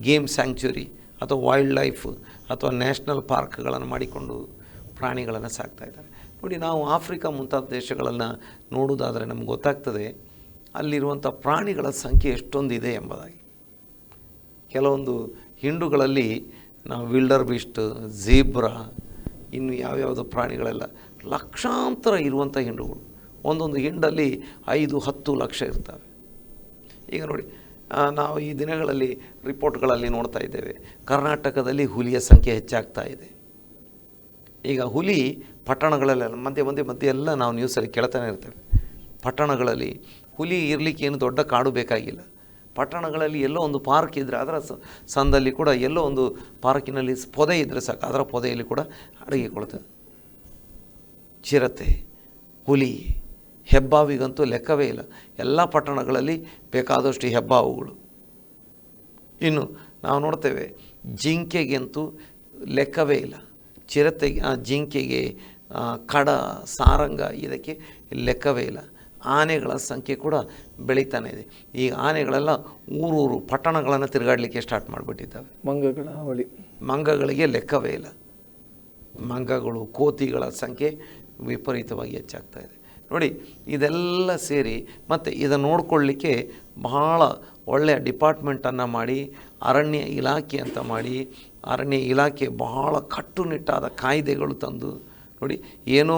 ಗೇಮ್ ಸ್ಯಾಂಕ್ಚುರಿ ಅಥವಾ ವೈಲ್ಡ್ ಲೈಫ್ ಅಥವಾ ನ್ಯಾಷನಲ್ ಪಾರ್ಕ್ಗಳನ್ನು ಮಾಡಿಕೊಂಡು ಪ್ರಾಣಿಗಳನ್ನು ಸಾಕ್ತಾ ಇದ್ದಾರೆ. ನೋಡಿ, ನಾವು ಆಫ್ರಿಕಾ ಮುಂತಾದ ದೇಶಗಳನ್ನು ನೋಡುವುದಾದರೆ ನಮ್ಗೆ ಗೊತ್ತಾಗ್ತದೆ ಅಲ್ಲಿರುವಂಥ ಪ್ರಾಣಿಗಳ ಸಂಖ್ಯೆ ಎಷ್ಟೊಂದಿದೆ ಎಂಬುದಾಗಿ. ಕೆಲವೊಂದು ಹಿಂಡುಗಳಲ್ಲಿ ನಾವು ವಿಲ್ಡರ್ ಬಿಸ್ಟ್ ಝೀಬ್ರಾ ಇನ್ನು ಯಾವ್ಯಾವುದು ಪ್ರಾಣಿಗಳೆಲ್ಲ ಲಕ್ಷಾಂತರ ಇರುವಂಥ ಹಿಂಡುಗಳು. ಒಂದೊಂದು ಹಿಂಡಲ್ಲಿ ಐದು, ಹತ್ತು ಲಕ್ಷ ಇರ್ತವೆ. ಈಗ ನೋಡಿ ನಾವು ಈ ದಿನಗಳಲ್ಲಿ ರಿಪೋರ್ಟ್ಗಳಲ್ಲಿ ನೋಡ್ತಾ ಇದ್ದೇವೆ. ಕರ್ನಾಟಕದಲ್ಲಿ ಹುಲಿಯ ಸಂಖ್ಯೆ ಹೆಚ್ಚಾಗ್ತಾ ಇದೆ. ಈಗ ಹುಲಿ ಪಟ್ಟಣಗಳಲ್ಲೆಲ್ಲ ಮಧ್ಯೆ ಮಧ್ಯೆ ಮಧ್ಯೆ ಎಲ್ಲ ನಾವು ನ್ಯೂಸಲ್ಲಿ ಕೇಳ್ತಾನೆ ಇರ್ತೇವೆ. ಪಟ್ಟಣಗಳಲ್ಲಿ ಹುಲಿ ಇರಲಿಕ್ಕೆ ಏನು ದೊಡ್ಡ ಕಾಡು ಬೇಕಾಗಿಲ್ಲ. ಪಟ್ಟಣಗಳಲ್ಲಿ ಎಲ್ಲೋ ಒಂದು ಪಾರ್ಕ್ ಇದ್ದರೆ ಅದರ ಸಂದಲ್ಲಿ ಕೂಡ ಎಲ್ಲೋ ಒಂದು ಪಾರ್ಕಿನಲ್ಲಿ ಪೊದೆ ಇದ್ದರೆ ಸಾಕು. ಅದರ ಪೊದೆಯಲ್ಲಿ ಕೂಡ ಅಡುಗೆ ಕೊಡ್ತದೆ ಚಿರತೆ, ಹುಲಿ ಹೆಬ್ಬಾವಿಗಂತೂ ಲೆಕ್ಕವೇ ಇಲ್ಲ. ಎಲ್ಲ ಪಟ್ಟಣಗಳಲ್ಲಿ ಬೇಕಾದಷ್ಟು ಹೆಬ್ಬಾವುಗಳು. ಇನ್ನು ನಾವು ನೋಡ್ತೇವೆ ಜಿಂಕೆಗಂತೂ ಲೆಕ್ಕವೇ ಇಲ್ಲ. ಚಿರತೆಗೆ ಆ, ಜಿಂಕೆಗೆ ಕಡ ಸಾರಂಗ ಇದಕ್ಕೆ ಲೆಕ್ಕವೇ ಇಲ್ಲ. ಆನೆಗಳ ಸಂಖ್ಯೆ ಕೂಡ ಬೆಳೀತಾನೆ ಇದೆ. ಈ ಆನೆಗಳೆಲ್ಲ ಊರೂರು ಪಟ್ಟಣಗಳನ್ನು ತಿರುಗಾಡಲಿಕ್ಕೆ ಸ್ಟಾರ್ಟ್ ಮಾಡಿಬಿಟ್ಟಿದ್ದಾವೆ. ಮಂಗಗಳ ಅವಳಿ. ಮಂಗಗಳಿಗೆ ಲೆಕ್ಕವೇ ಇಲ್ಲ. ಮಂಗಗಳು ಕೋತಿಗಳ ಸಂಖ್ಯೆ ವಿಪರೀತವಾಗಿ ಹೆಚ್ಚಾಗ್ತಾ ಇದೆ. ನೋಡಿ, ಇದೆಲ್ಲ ಸೇರಿ ಮತ್ತು ಇದನ್ನು ನೋಡ್ಕೊಳ್ಳಿಕ್ಕೆ ಬಹಳ ಒಳ್ಳೆಯ ಡಿಪಾರ್ಟ್ಮೆಂಟನ್ನು ಮಾಡಿ, ಅರಣ್ಯ ಇಲಾಖೆ ಅಂತ ಮಾಡಿ, ಅರಣ್ಯ ಇಲಾಖೆ ಬಹಳ ಕಟ್ಟುನಿಟ್ಟಾದ ಕಾಯ್ದೆಗಳು ತಂದು, ನೋಡಿ, ಏನೋ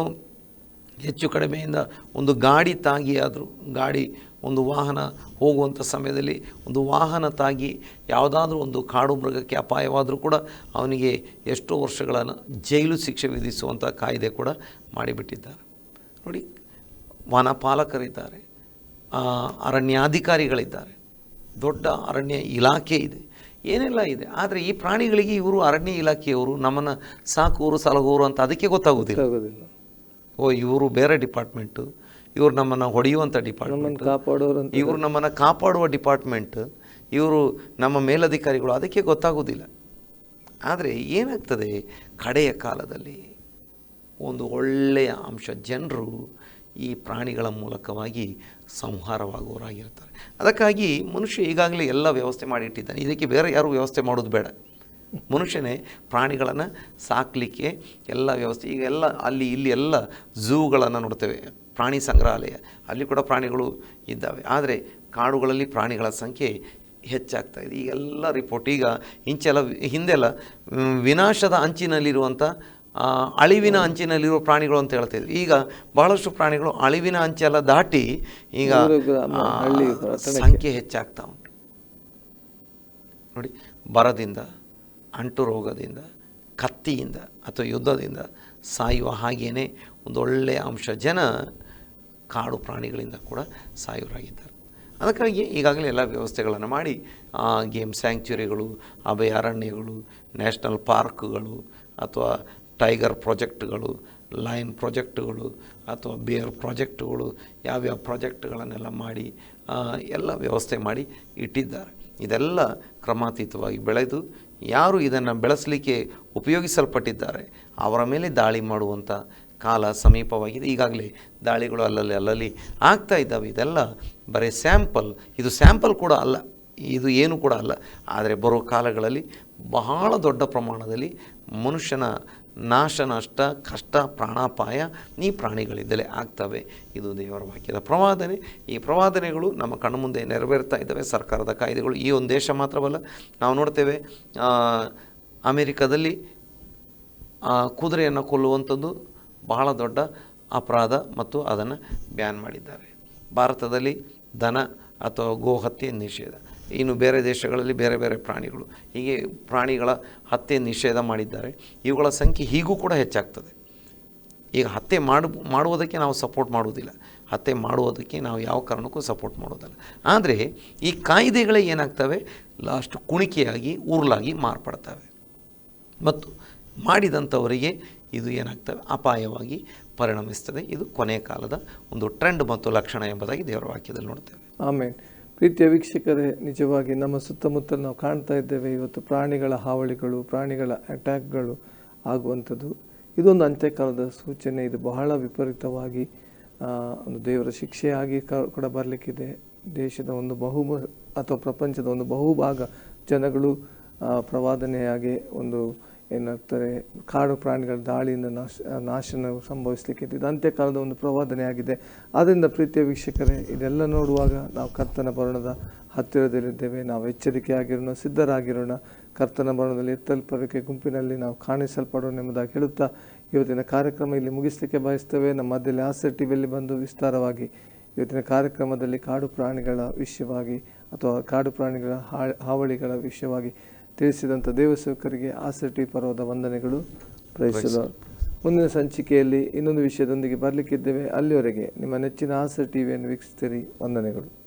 ಹೆಚ್ಚು ಕಡಿಮೆಯಿಂದ ಒಂದು ಗಾಡಿ ತಾಗಿ ಆದರೂ, ಗಾಡಿ ಒಂದು ವಾಹನ ಹೋಗುವಂಥ ಸಮಯದಲ್ಲಿ ಒಂದು ವಾಹನ ತಾಗಿ ಯಾವುದಾದ್ರೂ ಒಂದು ಕಾಡು ಮೃಗಕ್ಕೆ ಅಪಾಯವಾದರೂ ಕೂಡ ಅವನಿಗೆ ಎಷ್ಟೋ ವರ್ಷಗಳನ್ನು ಜೈಲು ಶಿಕ್ಷೆ ವಿಧಿಸುವಂಥ ಕಾಯ್ದೆ ಕೂಡ ಮಾಡಿಬಿಟ್ಟಿದ್ದಾರೆ. ನೋಡಿ ವನಪಾಲಕರಿದ್ದಾರೆ. ಅರಣ್ಯಾಧಿಕಾರಿಗಳಿದ್ದಾರೆ. ದೊಡ್ಡ ಅರಣ್ಯ ಇಲಾಖೆ ಇದೆ. ಏನೆಲ್ಲ ಇದೆ? ಆದರೆ ಈ ಪ್ರಾಣಿಗಳಿಗೆ ಇವರು ಅರಣ್ಯ ಇಲಾಖೆಯವರು ನಮ್ಮನ್ನು ಸಾಕೂರು ಸಲಹುವರು ಅಂತ ಅದಕ್ಕೆ ಗೊತ್ತಾಗೋದಿಲ್ಲ. ಓ ಇವರು ಬೇರೆ ಡಿಪಾರ್ಟ್ಮೆಂಟು ಇವರು ನಮ್ಮನ್ನು ಹೊಡೆಯುವಂಥ ಡಿಪಾರ್ಟ್ಮೆಂಟ್ ಕಾಪಾಡೋರು ಇವರು ನಮ್ಮನ್ನು ಕಾಪಾಡುವ ಡಿಪಾರ್ಟ್ಮೆಂಟ್ ಇವರು ನಮ್ಮ ಮೇಲಧಿಕಾರಿಗಳು ಅದಕ್ಕೆ ಗೊತ್ತಾಗೋದಿಲ್ಲ. ಆದರೆ ಏನಾಗ್ತದೆ? ಕಡೆಯ ಕಾಲದಲ್ಲಿ ಒಂದು ಒಳ್ಳೆಯ ಅಂಶ ಜನರು ಈ ಪ್ರಾಣಿಗಳ ಮೂಲಕವಾಗಿ ಸಂಹಾರವಾಗುವವರಾಗಿರ್ತಾರೆ. ಅದಕ್ಕಾಗಿ ಮನುಷ್ಯ ಈಗಾಗಲೇ ಎಲ್ಲ ವ್ಯವಸ್ಥೆ ಮಾಡಿಟ್ಟಿದ್ದಾನೆ. ಇದಕ್ಕೆ ಬೇರೆ ಯಾರೂ ವ್ಯವಸ್ಥೆ ಮಾಡೋದು ಬೇಡ. ಮನುಷ್ಯನೇ ಪ್ರಾಣಿಗಳನ್ನು ಸಾಕಲಿಕ್ಕೆ ಎಲ್ಲ ವ್ಯವಸ್ಥೆ, ಈಗ ಎಲ್ಲ ಅಲ್ಲಿ ಇಲ್ಲಿ ಎಲ್ಲ ಝೂಗಳನ್ನು ನೋಡ್ತೇವೆ, ಪ್ರಾಣಿ ಸಂಗ್ರಹಾಲಯ. ಅಲ್ಲಿ ಕೂಡ ಪ್ರಾಣಿಗಳು ಇದ್ದಾವೆ. ಆದರೆ ಕಾಡುಗಳಲ್ಲಿ ಪ್ರಾಣಿಗಳ ಸಂಖ್ಯೆ ಹೆಚ್ಚಾಗ್ತಾ ಇದೆ. ಈಗೆಲ್ಲ ರಿಪೋರ್ಟ್ ಈಗ ಇಂಚೆಲ್ಲ ಹಿಂದೆಲ್ಲ ವಿನಾಶದ ಅಂಚಿನಲ್ಲಿರುವಂಥ ಅಳಿವಿನ ಅಂಚಿನಲ್ಲಿರುವ ಪ್ರಾಣಿಗಳು ಅಂತ ಹೇಳ್ತಿದ್ರು ಈಗ ಬಹಳಷ್ಟು ಪ್ರಾಣಿಗಳು ಅಳಿವಿನ ಅಂಚೆಲ್ಲ ದಾಟಿ ಈಗ. ಸಂಖ್ಯೆ ಹೆಚ್ಚಾಗ್ತಾ ಉಂಟು. ನೋಡಿ ಬರದಿಂದ ಅಂಟು ರೋಗದಿಂದ ಕತ್ತಿಯಿಂದ ಅಥವಾ ಯುದ್ಧದಿಂದ ಸಾಯುವ ಹಾಗೇನೆ ಒಂದು ಒಳ್ಳೆಯ ಅಂಶ ಜನ ಕಾಡು ಪ್ರಾಣಿಗಳಿಂದ ಕೂಡ ಸಾಯುವರಾಗಿದ್ದಾರೆ. ಅದಕ್ಕಾಗಿ ಈಗಾಗಲೇ ಎಲ್ಲ ವ್ಯವಸ್ಥೆಗಳನ್ನು ಮಾಡಿ ಆ, ಗೇಮ್ ಸ್ಯಾಂಕ್ಚುರಿಗಳು ಅಭಯಾರಣ್ಯಗಳು ನ್ಯಾಷನಲ್ ಪಾರ್ಕ್ಗಳು ಅಥವಾ ಟೈಗರ್ ಪ್ರಾಜೆಕ್ಟ್ಗಳು, ಲೈನ್ ಪ್ರಾಜೆಕ್ಟ್ಗಳು ಅಥವಾ ಬೇರ್ ಪ್ರಾಜೆಕ್ಟ್ಗಳು ಯಾವ್ಯಾವ ಪ್ರಾಜೆಕ್ಟ್ಗಳನ್ನೆಲ್ಲ ಮಾಡಿ ಎಲ್ಲ ವ್ಯವಸ್ಥೆ ಮಾಡಿ ಇಟ್ಟಿದ್ದಾರೆ. ಇದೆಲ್ಲ ಕ್ರಮಾತೀತವಾಗಿ ಬೆಳೆದು ಯಾರು ಇದನ್ನು ಬೆಳೆಸಲಿಕ್ಕೆ ಉಪಯೋಗಿಸಲ್ಪಟ್ಟಿದ್ದಾರೆ, ಅವರ ಮೇಲೆ ದಾಳಿ ಮಾಡುವಂಥ ಕಾಲ ಸಮೀಪವಾಗಿದೆ. ಈಗಾಗಲೇ ದಾಳಿಗಳು ಅಲ್ಲಲ್ಲಿ ಅಲ್ಲಲ್ಲಿ ಆಗ್ತಾ ಇದ್ದಾವೆ. ಇದೆಲ್ಲ ಬರೀ ಸ್ಯಾಂಪಲ್. ಇದು ಸ್ಯಾಂಪಲ್ ಕೂಡ ಅಲ್ಲ. ಇದು ಏನು ಕೂಡ ಅಲ್ಲ. ಆದರೆ ಬರೋ ಕಾಲಗಳಲ್ಲಿ ಬಹಳ ದೊಡ್ಡ ಪ್ರಮಾಣದಲ್ಲಿ ಮನುಷ್ಯನ ನಾಶ, ನಷ್ಟ, ಕಷ್ಟ, ಪ್ರಾಣಾಪಾಯ ಈ ಪ್ರಾಣಿಗಳಿದ್ದಲೇ ಆಗ್ತವೆ. ಇದು ದೇವರ ವಾಕ್ಯದ ಪ್ರವಾದನೆ. ಈ ಪ್ರವಾದನೆಗಳು ನಮ್ಮ ಕಣ್ಣು ಮುಂದೆ ನೆರವೇರ್ತಾ ಇದ್ದಾವೆ. ಸರ್ಕಾರದ ಕಾಯ್ದೆಗಳು ಈ ಒಂದು ದೇಶ ಮಾತ್ರವಲ್ಲ. ನಾವು ನೋಡ್ತೇವೆ ಅಮೇರಿಕಾದಲ್ಲಿ ಕುದುರೆಯನ್ನು ಕೊಲ್ಲುವಂಥದ್ದು ಬಹಳ ದೊಡ್ಡ ಅಪರಾಧ ಮತ್ತು ಅದನ್ನು ಬ್ಯಾನ್ ಮಾಡಿದ್ದಾರೆ. ಭಾರತದಲ್ಲಿ ದನ ಅಥವಾ ಗೋಹತ್ಯೆ ನಿಷೇಧ. ಇನ್ನು ಬೇರೆ ದೇಶಗಳಲ್ಲಿ ಬೇರೆ ಬೇರೆ ಪ್ರಾಣಿಗಳು. ಹೀಗೆ ಪ್ರಾಣಿಗಳ ಹತ್ಯೆ ನಿಷೇಧ ಮಾಡಿದ್ದಾರೆ. ಇವುಗಳ ಸಂಖ್ಯೆ ಹೀಗೂ ಕೂಡ ಹೆಚ್ಚಾಗ್ತದೆ. ಈಗ ಹತ್ಯೆ ಮಾಡು, ಮಾಡುವುದಕ್ಕೆ ನಾವು ಸಪೋರ್ಟ್ ಮಾಡುವುದಿಲ್ಲ. ಹತ್ಯೆ ಮಾಡುವುದಕ್ಕೆ ನಾವು ಯಾವ ಕಾರಣಕ್ಕೂ ಸಪೋರ್ಟ್ ಮಾಡೋದಲ್ಲ ಆದರೆ ಈ ಕಾಯ್ದೆಗಳೇ ಏನಾಗ್ತವೆ? ಲಾಸ್ಟ್ ಕುಣಿಕೆಯಾಗಿ ಉರುಳಾಗಿ ಮಾರ್ಪಡ್ತವೆ. ಮತ್ತು ಮಾಡಿದಂಥವರಿಗೆ ಇದು ಏನಾಗ್ತವೆ? ಅಪಾಯವಾಗಿ ಪರಿಣಮಿಸ್ತದೆ. ಇದು ಕೊನೆಯ ಕಾಲದ ಒಂದು ಟ್ರೆಂಡ್ ಮತ್ತು ಲಕ್ಷಣ ಎಂಬುದಾಗಿ ದೇವರ ವಾಕ್ಯದಲ್ಲಿ ನೋಡ್ತೇವೆ. ಆಮೇಲೆ ಪ್ರೀತಿಯ ವೀಕ್ಷಕರೇ, ನಿಜವಾಗಿ ನಮ್ಮ ಸುತ್ತಮುತ್ತ ನಾವು ಕಾಣ್ತಾ ಇದ್ದೇವೆ, ಇವತ್ತು ಪ್ರಾಣಿಗಳ ಹಾವಳಿಗಳು, ಪ್ರಾಣಿಗಳ ಅಟ್ಯಾಕ್ಗಳು ಆಗುವಂಥದ್ದು. ಇದೊಂದು ಅಂತ್ಯಕಾಲದ ಸೂಚನೆ, ಇದು ಬಹಳ ವಿಪರೀತವಾಗಿ ಒಂದು ದೇವರ ಶಿಕ್ಷೆಯಾಗಿ ಕೂಡ ಬರಲಿಕ್ಕಿದೆ. ದೇಶದ ಒಂದು ಬಹು, ಅಥವಾ ಪ್ರಪಂಚದ ಒಂದು ಬಹುಭಾಗ ಜನಗಳು ಪ್ರವಾದನೆಯಾಗಿ ಒಂದು ಏನಾಗ್ತಾರೆ ಕಾಡು ಪ್ರಾಣಿಗಳ ದಾಳಿಯಿಂದ ನಾಶ, ನಾಶನ ಸಂಭವಿಸಲಿಕ್ಕೆ ಇದು ಅಂತ್ಯಕಾಲದ ಒಂದು ಪ್ರವಾದನೆಯಾಗಿದೆ. ಆದ್ದರಿಂದ ಪ್ರೀತಿಯ ವೀಕ್ಷಕರೇ, ಇದೆಲ್ಲ ನೋಡುವಾಗ ನಾವು ಕರ್ತನ ಬರಣದ ಹತ್ತಿರದಲ್ಲಿದ್ದೇವೆ. ನಾವು ಎಚ್ಚರಿಕೆಯಾಗಿರೋಣ, ಸಿದ್ಧರಾಗಿರೋಣ. ಕರ್ತನ ಬರಣದಲ್ಲಿ ಎತ್ತಲ್ಪರಕ್ಕೆ ಗುಂಪಿನಲ್ಲಿ ನಾವು ಕಾಣಿಸಲ್ಪಡೋಣ ಎಂಬುದಾಗಿ ಹೇಳುತ್ತಾ, ಇವತ್ತಿನ ಕಾರ್ಯಕ್ರಮ ಇಲ್ಲಿ ಮುಗಿಸಲಿಕ್ಕೆ ಬಯಸ್ತೇವೆ. ನಮ್ಮ ಮಧ್ಯದಲ್ಲಿ ಆಸೆ ಟಿವಿಯಲ್ಲಿ ಬಂದು ವಿಸ್ತಾರವಾಗಿ ಇವತ್ತಿನ ಕಾರ್ಯಕ್ರಮದಲ್ಲಿ ಕಾಡು ಪ್ರಾಣಿಗಳ ವಿಷಯವಾಗಿ ಅಥವಾ ಕಾಡು ಪ್ರಾಣಿಗಳ ಹಾವಳಿಗಳ ವಿಷಯವಾಗಿ ತಿಳಿಸಿದಂಥ ದೇವಸೇವಕರಿಗೆ ಆಸಟಿ ಪರ್ವದ ವಂದನೆಗಳು. ಪ್ರಯಿಸಲು ಮುಂದಿನ ಸಂಚಿಕೆಯಲ್ಲಿ ಇನ್ನೊಂದು ವಿಷಯದೊಂದಿಗೆ ಬರಲಿಕ್ಕಿದ್ದೇವೆ. ಅಲ್ಲಿವರೆಗೆ ನಿಮ್ಮ ನೆಚ್ಚಿನ ಆಸರ್ ಟಿವಿಯನ್ನು ವೀಕ್ಷಿಸ್ತೀರಿ ವಂದನೆಗಳು.